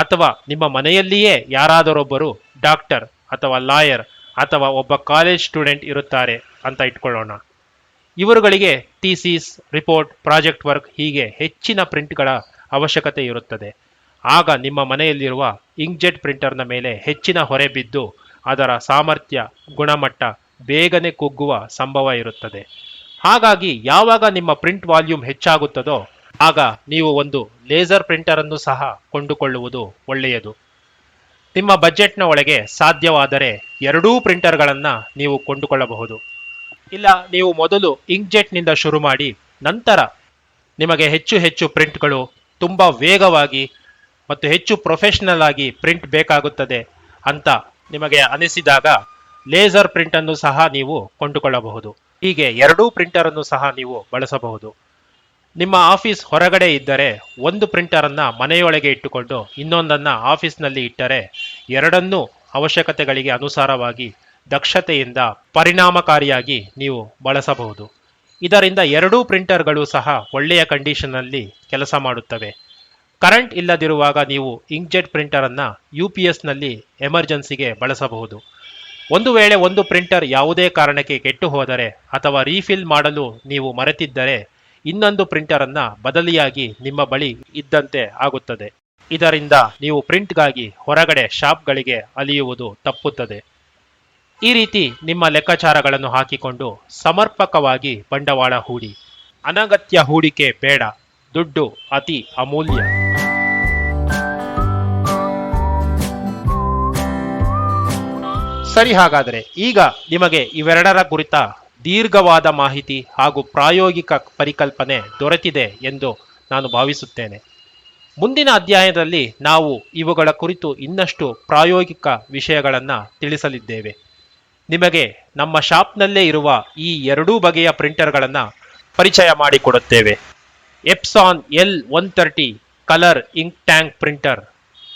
ಅಥವಾ ನಿಮ್ಮ ಮನೆಯಲ್ಲಿಯೇ ಯಾರಾದರೊಬ್ಬರು ಡಾಕ್ಟರ್ ಅಥವಾ ಲಾಯರ್ ಅಥವಾ ಒಬ್ಬ ಕಾಲೇಜ್ ಸ್ಟೂಡೆಂಟ್ ಇರುತ್ತಾರೆ ಅಂತ ಇಟ್ಕೊಳ್ಳೋಣ. ಇವರುಗಳಿಗೆ ಥೀಸಿಸ್, ರಿಪೋರ್ಟ್, ಪ್ರಾಜೆಕ್ಟ್ ವರ್ಕ್ ಹೀಗೆ ಹೆಚ್ಚಿನ ಪ್ರಿಂಟ್ಗಳ ಅವಶ್ಯಕತೆ ಇರುತ್ತದೆ. ಆಗ ನಿಮ್ಮ ಮನೆಯಲ್ಲಿರುವ ಇಂಕ್ಜೆಟ್ ಪ್ರಿಂಟರ್ನ ಮೇಲೆ ಹೆಚ್ಚಿನ ಹೊರೆ ಬಿದ್ದು ಅದರ ಸಾಮರ್ಥ್ಯ, ಗುಣಮಟ್ಟ ಬೇಗನೆ ಕುಗ್ಗುವ ಸಂಭವ ಇರುತ್ತದೆ. ಹಾಗಾಗಿ ಯಾವಾಗ ನಿಮ್ಮ ಪ್ರಿಂಟ್ ವಾಲ್ಯೂಮ್ ಹೆಚ್ಚಾಗುತ್ತದೋ ಆಗ ನೀವು ಒಂದು ಲೇಸರ್ ಪ್ರಿಂಟರ್ ಅನ್ನು ಸಹ ಕೊಂಡುಕೊಳ್ಳುವುದು ಒಳ್ಳೆಯದು. ನಿಮ್ಮ ಬಜೆಟ್ನ ಒಳಗೆ ಸಾಧ್ಯವಾದರೆ ಎರಡೂ ಪ್ರಿಂಟರ್ಗಳನ್ನು ನೀವು ಕೊಂಡುಕೊಳ್ಳಬಹುದು. ಇಲ್ಲ, ನೀವು ಮೊದಲು ಇಂಕ್ಜೆಟ್ನಿಂದ ಶುರು ಮಾಡಿ ನಂತರ ನಿಮಗೆ ಹೆಚ್ಚು ಹೆಚ್ಚು ಪ್ರಿಂಟ್ಗಳು ತುಂಬ ವೇಗವಾಗಿ ಮತ್ತು ಹೆಚ್ಚು ಪ್ರೊಫೆಷನಲ್ ಆಗಿ ಪ್ರಿಂಟ್ ಬೇಕಾಗುತ್ತದೆ ಅಂತ ನಿಮಗೆ ಅನಿಸಿದಾಗ ಲೇಸರ್ ಪ್ರಿಂಟ್ ಅನ್ನು ಸಹ ನೀವು ಕೊಂಡುಕೊಳ್ಳಬಹುದು. ಹೀಗೆ ಎರಡೂ ಪ್ರಿಂಟರ್ ಅನ್ನು ಸಹ ನೀವು ಬಳಸಬಹುದು. ನಿಮ್ಮ ಆಫೀಸ್ ಹೊರಗಡೆ ಇದ್ದರೆ ಒಂದು ಪ್ರಿಂಟರ್ ಅನ್ನ ಮನೆಯೊಳಗೆ ಇಟ್ಟುಕೊಂಡು ಇನ್ನೊಂದನ್ನ ಆಫೀಸ್ನಲ್ಲಿ ಇಟ್ಟರೆ ಎರಡನ್ನೂ ಅವಶ್ಯಕತೆಗಳಿಗೆ ಅನುಸಾರವಾಗಿ ದಕ್ಷತೆಯಿಂದ ಪರಿಣಾಮಕಾರಿಯಾಗಿ ನೀವು ಬಳಸಬಹುದು. ಇದರಿಂದ ಎರಡೂ ಪ್ರಿಂಟರ್ಗಳು ಸಹ ಒಳ್ಳೆಯ ಕಂಡೀಷನ್ನಲ್ಲಿ ಕೆಲಸ ಮಾಡುತ್ತವೆ. ಕರೆಂಟ್ ಇಲ್ಲದಿರುವಾಗ ನೀವು ಇಂಕ್ಜೆಟ್ ಪ್ರಿಂಟರನ್ನು ಯು ಪಿ ಎಸ್ನಲ್ಲಿ ಎಮರ್ಜೆನ್ಸಿಗೆ ಬಳಸಬಹುದು. ಒಂದು ವೇಳೆ ಒಂದು ಪ್ರಿಂಟರ್ ಯಾವುದೇ ಕಾರಣಕ್ಕೆ ಕೆಟ್ಟು ಹೋದರೆ ಅಥವಾ ರೀಫಿಲ್ ಮಾಡಲು ನೀವು ಮರೆತಿದ್ದರೆ ಇನ್ನೊಂದು ಪ್ರಿಂಟರ್ ಅನ್ನ ಬದಲಿಯಾಗಿ ನಿಮ್ಮ ಬಳಿ ಇದ್ದಂತೆ ಆಗುತ್ತದೆ. ಇದರಿಂದ ನೀವು ಪ್ರಿಂಟ್ಗಾಗಿ ಹೊರಗಡೆ ಶಾಪ್ಗಳಿಗೆ ಅಲಿಯುವುದು ತಪ್ಪುತ್ತದೆ. ಈ ರೀತಿ ನಿಮ್ಮ ಲೆಕ್ಕಾಚಾರಗಳನ್ನು ಹಾಕಿಕೊಂಡು ಸಮರ್ಪಕವಾಗಿ ಬಂಡವಾಳ ಹೂಡಿ. ಅನಗತ್ಯ ಹೂಡಿಕೆ ಬೇಡ. ದುಡ್ಡು ಅತಿ ಅಮೂಲ್ಯ. ಸರಿ ಹಾಗಾದರೆ ಈಗ ನಿಮಗೆ ಇವೆರಡರ ಕುರಿತ ದೀರ್ಘವಾದ ಮಾಹಿತಿ ಹಾಗೂ ಪ್ರಾಯೋಗಿಕ ಪರಿಕಲ್ಪನೆ ದೊರೆತಿದೆ ಎಂದು ನಾನು ಭಾವಿಸುತ್ತೇನೆ. ಮುಂದಿನ ಅಧ್ಯಾಯದಲ್ಲಿ ನಾವು ಇವುಗಳ ಕುರಿತು ಇನ್ನಷ್ಟು ಪ್ರಾಯೋಗಿಕ ವಿಷಯಗಳನ್ನು ತಿಳಿಸಲಿದ್ದೇವೆ. ನಿಮಗೆ ನಮ್ಮ ಶಾಪ್ನಲ್ಲೇ ಇರುವ ಈ ಎರಡೂ ಬಗೆಯ ಪ್ರಿಂಟರ್ಗಳನ್ನು ಪರಿಚಯ ಮಾಡಿಕೊಡುತ್ತೇವೆ. Epson L one thirty colour ink tank printer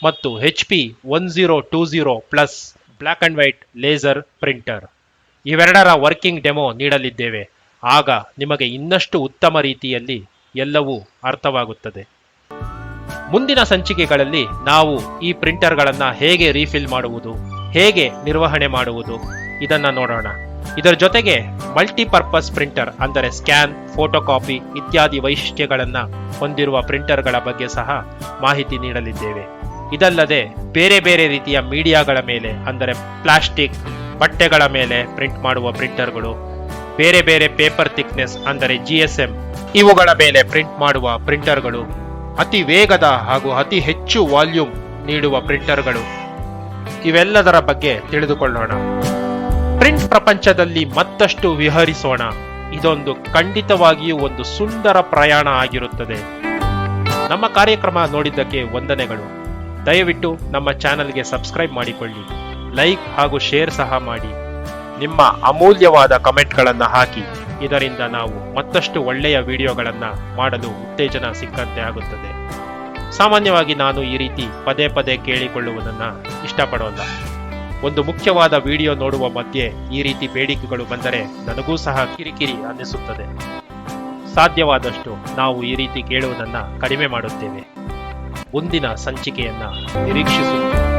ಮತ್ತು H P one zero two zero plus black and white laser printer ಇವೆರಡರ ವರ್ಕಿಂಗ್ ಡೆಮೋ ನೀಡಲಿದ್ದೇವೆ. ಆಗ ನಿಮಗೆ ಇನ್ನಷ್ಟು ಉತ್ತಮ ರೀತಿಯಲ್ಲಿ ಎಲ್ಲವೂ ಅರ್ಥವಾಗುತ್ತದೆ. ಮುಂದಿನ ಸಂಚಿಕೆಗಳಲ್ಲಿ ನಾವು ಈ ಪ್ರಿಂಟರ್ಗಳನ್ನು ಹೇಗೆ ರೀಫಿಲ್ ಮಾಡುವುದು, ಹೇಗೆ ನಿರ್ವಹಣೆ ಮಾಡುವುದು ಇದನ್ನು ನೋಡೋಣ. ಇದರ ಜೊತೆಗೆ ಮಲ್ಟಿಪರ್ಪಸ್ ಪ್ರಿಂಟರ್ ಅಂದರೆ ಸ್ಕ್ಯಾನ್ ಫೋಟೋ ಕಾಪಿ ಇತ್ಯಾದಿ ವೈಶಿಷ್ಟ್ಯಗಳನ್ನು ಹೊಂದಿರುವ ಪ್ರಿಂಟರ್ಗಳ ಬಗ್ಗೆ ಸಹ ಮಾಹಿತಿ ನೀಡಲಿದ್ದೇವೆ. ಇದಲ್ಲದೆ ಬೇರೆ ಬೇರೆ ರೀತಿಯ ಮೀಡಿಯಾಗಳ ಮೇಲೆ, ಅಂದರೆ ಪ್ಲಾಸ್ಟಿಕ್ ಬಟ್ಟೆಗಳ ಮೇಲೆ ಪ್ರಿಂಟ್ ಮಾಡುವ ಪ್ರಿಂಟರ್ಗಳು ಬೇರೆ ಬೇರೆ ಪೇಪರ್ ಥಿಕ್ನೆಸ್ ಅಂದರೆ ಜಿ ಎಸ್ ಎಂ ಇವುಗಳ ಮೇಲೆ ಪ್ರಿಂಟ್ ಮಾಡುವ ಪ್ರಿಂಟರ್ಗಳು ಅತಿ ವೇಗದ ಹಾಗೂ ಅತಿ ಹೆಚ್ಚು ವಾಲ್ಯೂಮ್ ನೀಡುವ ಪ್ರಿಂಟರ್ಗಳು ಇವೆಲ್ಲದರ ಬಗ್ಗೆ ತಿಳಿದುಕೊಳ್ಳೋಣ. ಪ್ರಿಂಟ್ ಪ್ರಪಂಚದಲ್ಲಿ ಮತ್ತಷ್ಟು ವಿಹರಿಸೋಣ. ಇದೊಂದು ಖಂಡಿತವಾಗಿಯೂ ಒಂದು ಸುಂದರ ಪ್ರಯಾಣ ಆಗಿರುತ್ತದೆ. ನಮ್ಮ ಕಾರ್ಯಕ್ರಮ ನೋಡಿದ್ದಕ್ಕೆ ವಂದನೆಗಳು. ದಯವಿಟ್ಟು ನಮ್ಮ ಚಾನಲ್ಗೆ ಸಬ್ಸ್ಕ್ರೈಬ್ ಮಾಡಿಕೊಳ್ಳಿ, ಲೈಕ್ ಹಾಗೂ ಶೇರ್ ಸಹ ಮಾಡಿ. ನಿಮ್ಮ ಅಮೂಲ್ಯವಾದ ಕಮೆಂಟ್ಗಳನ್ನು ಹಾಕಿ, ಇದರಿಂದ ನಾವು ಮತ್ತಷ್ಟು ಒಳ್ಳೆಯ ವಿಡಿಯೋಗಳನ್ನು ಮಾಡಲು ಉತ್ತೇಜನ ಸಿಕ್ಕಂತೆ ಆಗುತ್ತದೆ. ಸಾಮಾನ್ಯವಾಗಿ ನಾನು ಈ ರೀತಿ ಪದೇ ಪದೇ ಕೇಳಿಕೊಳ್ಳುವುದನ್ನು ಇಷ್ಟಪಡೋಲ್ಲ. ಒಂದು ಮುಖ್ಯವಾದ ವಿಡಿಯೋ ನೋಡುವ ಮಧ್ಯೆ ಈ ರೀತಿ ಬೇಡಿಕೆಗಳು ಬಂದರೆ ನನಗೂ ಸಹ ಕಿರಿಕಿರಿ ಅನ್ನಿಸುತ್ತದೆ. ಸಾಧ್ಯವಾದಷ್ಟು ನಾವು ಈ ರೀತಿ ಕೇಳುವುದನ್ನು ಕಡಿಮೆ ಮಾಡುತ್ತೇವೆ. ಮುಂದಿನ ಸಂಚಿಕೆಯನ್ನ ನಿರೀಕ್ಷಿಸುತ್ತೇವೆ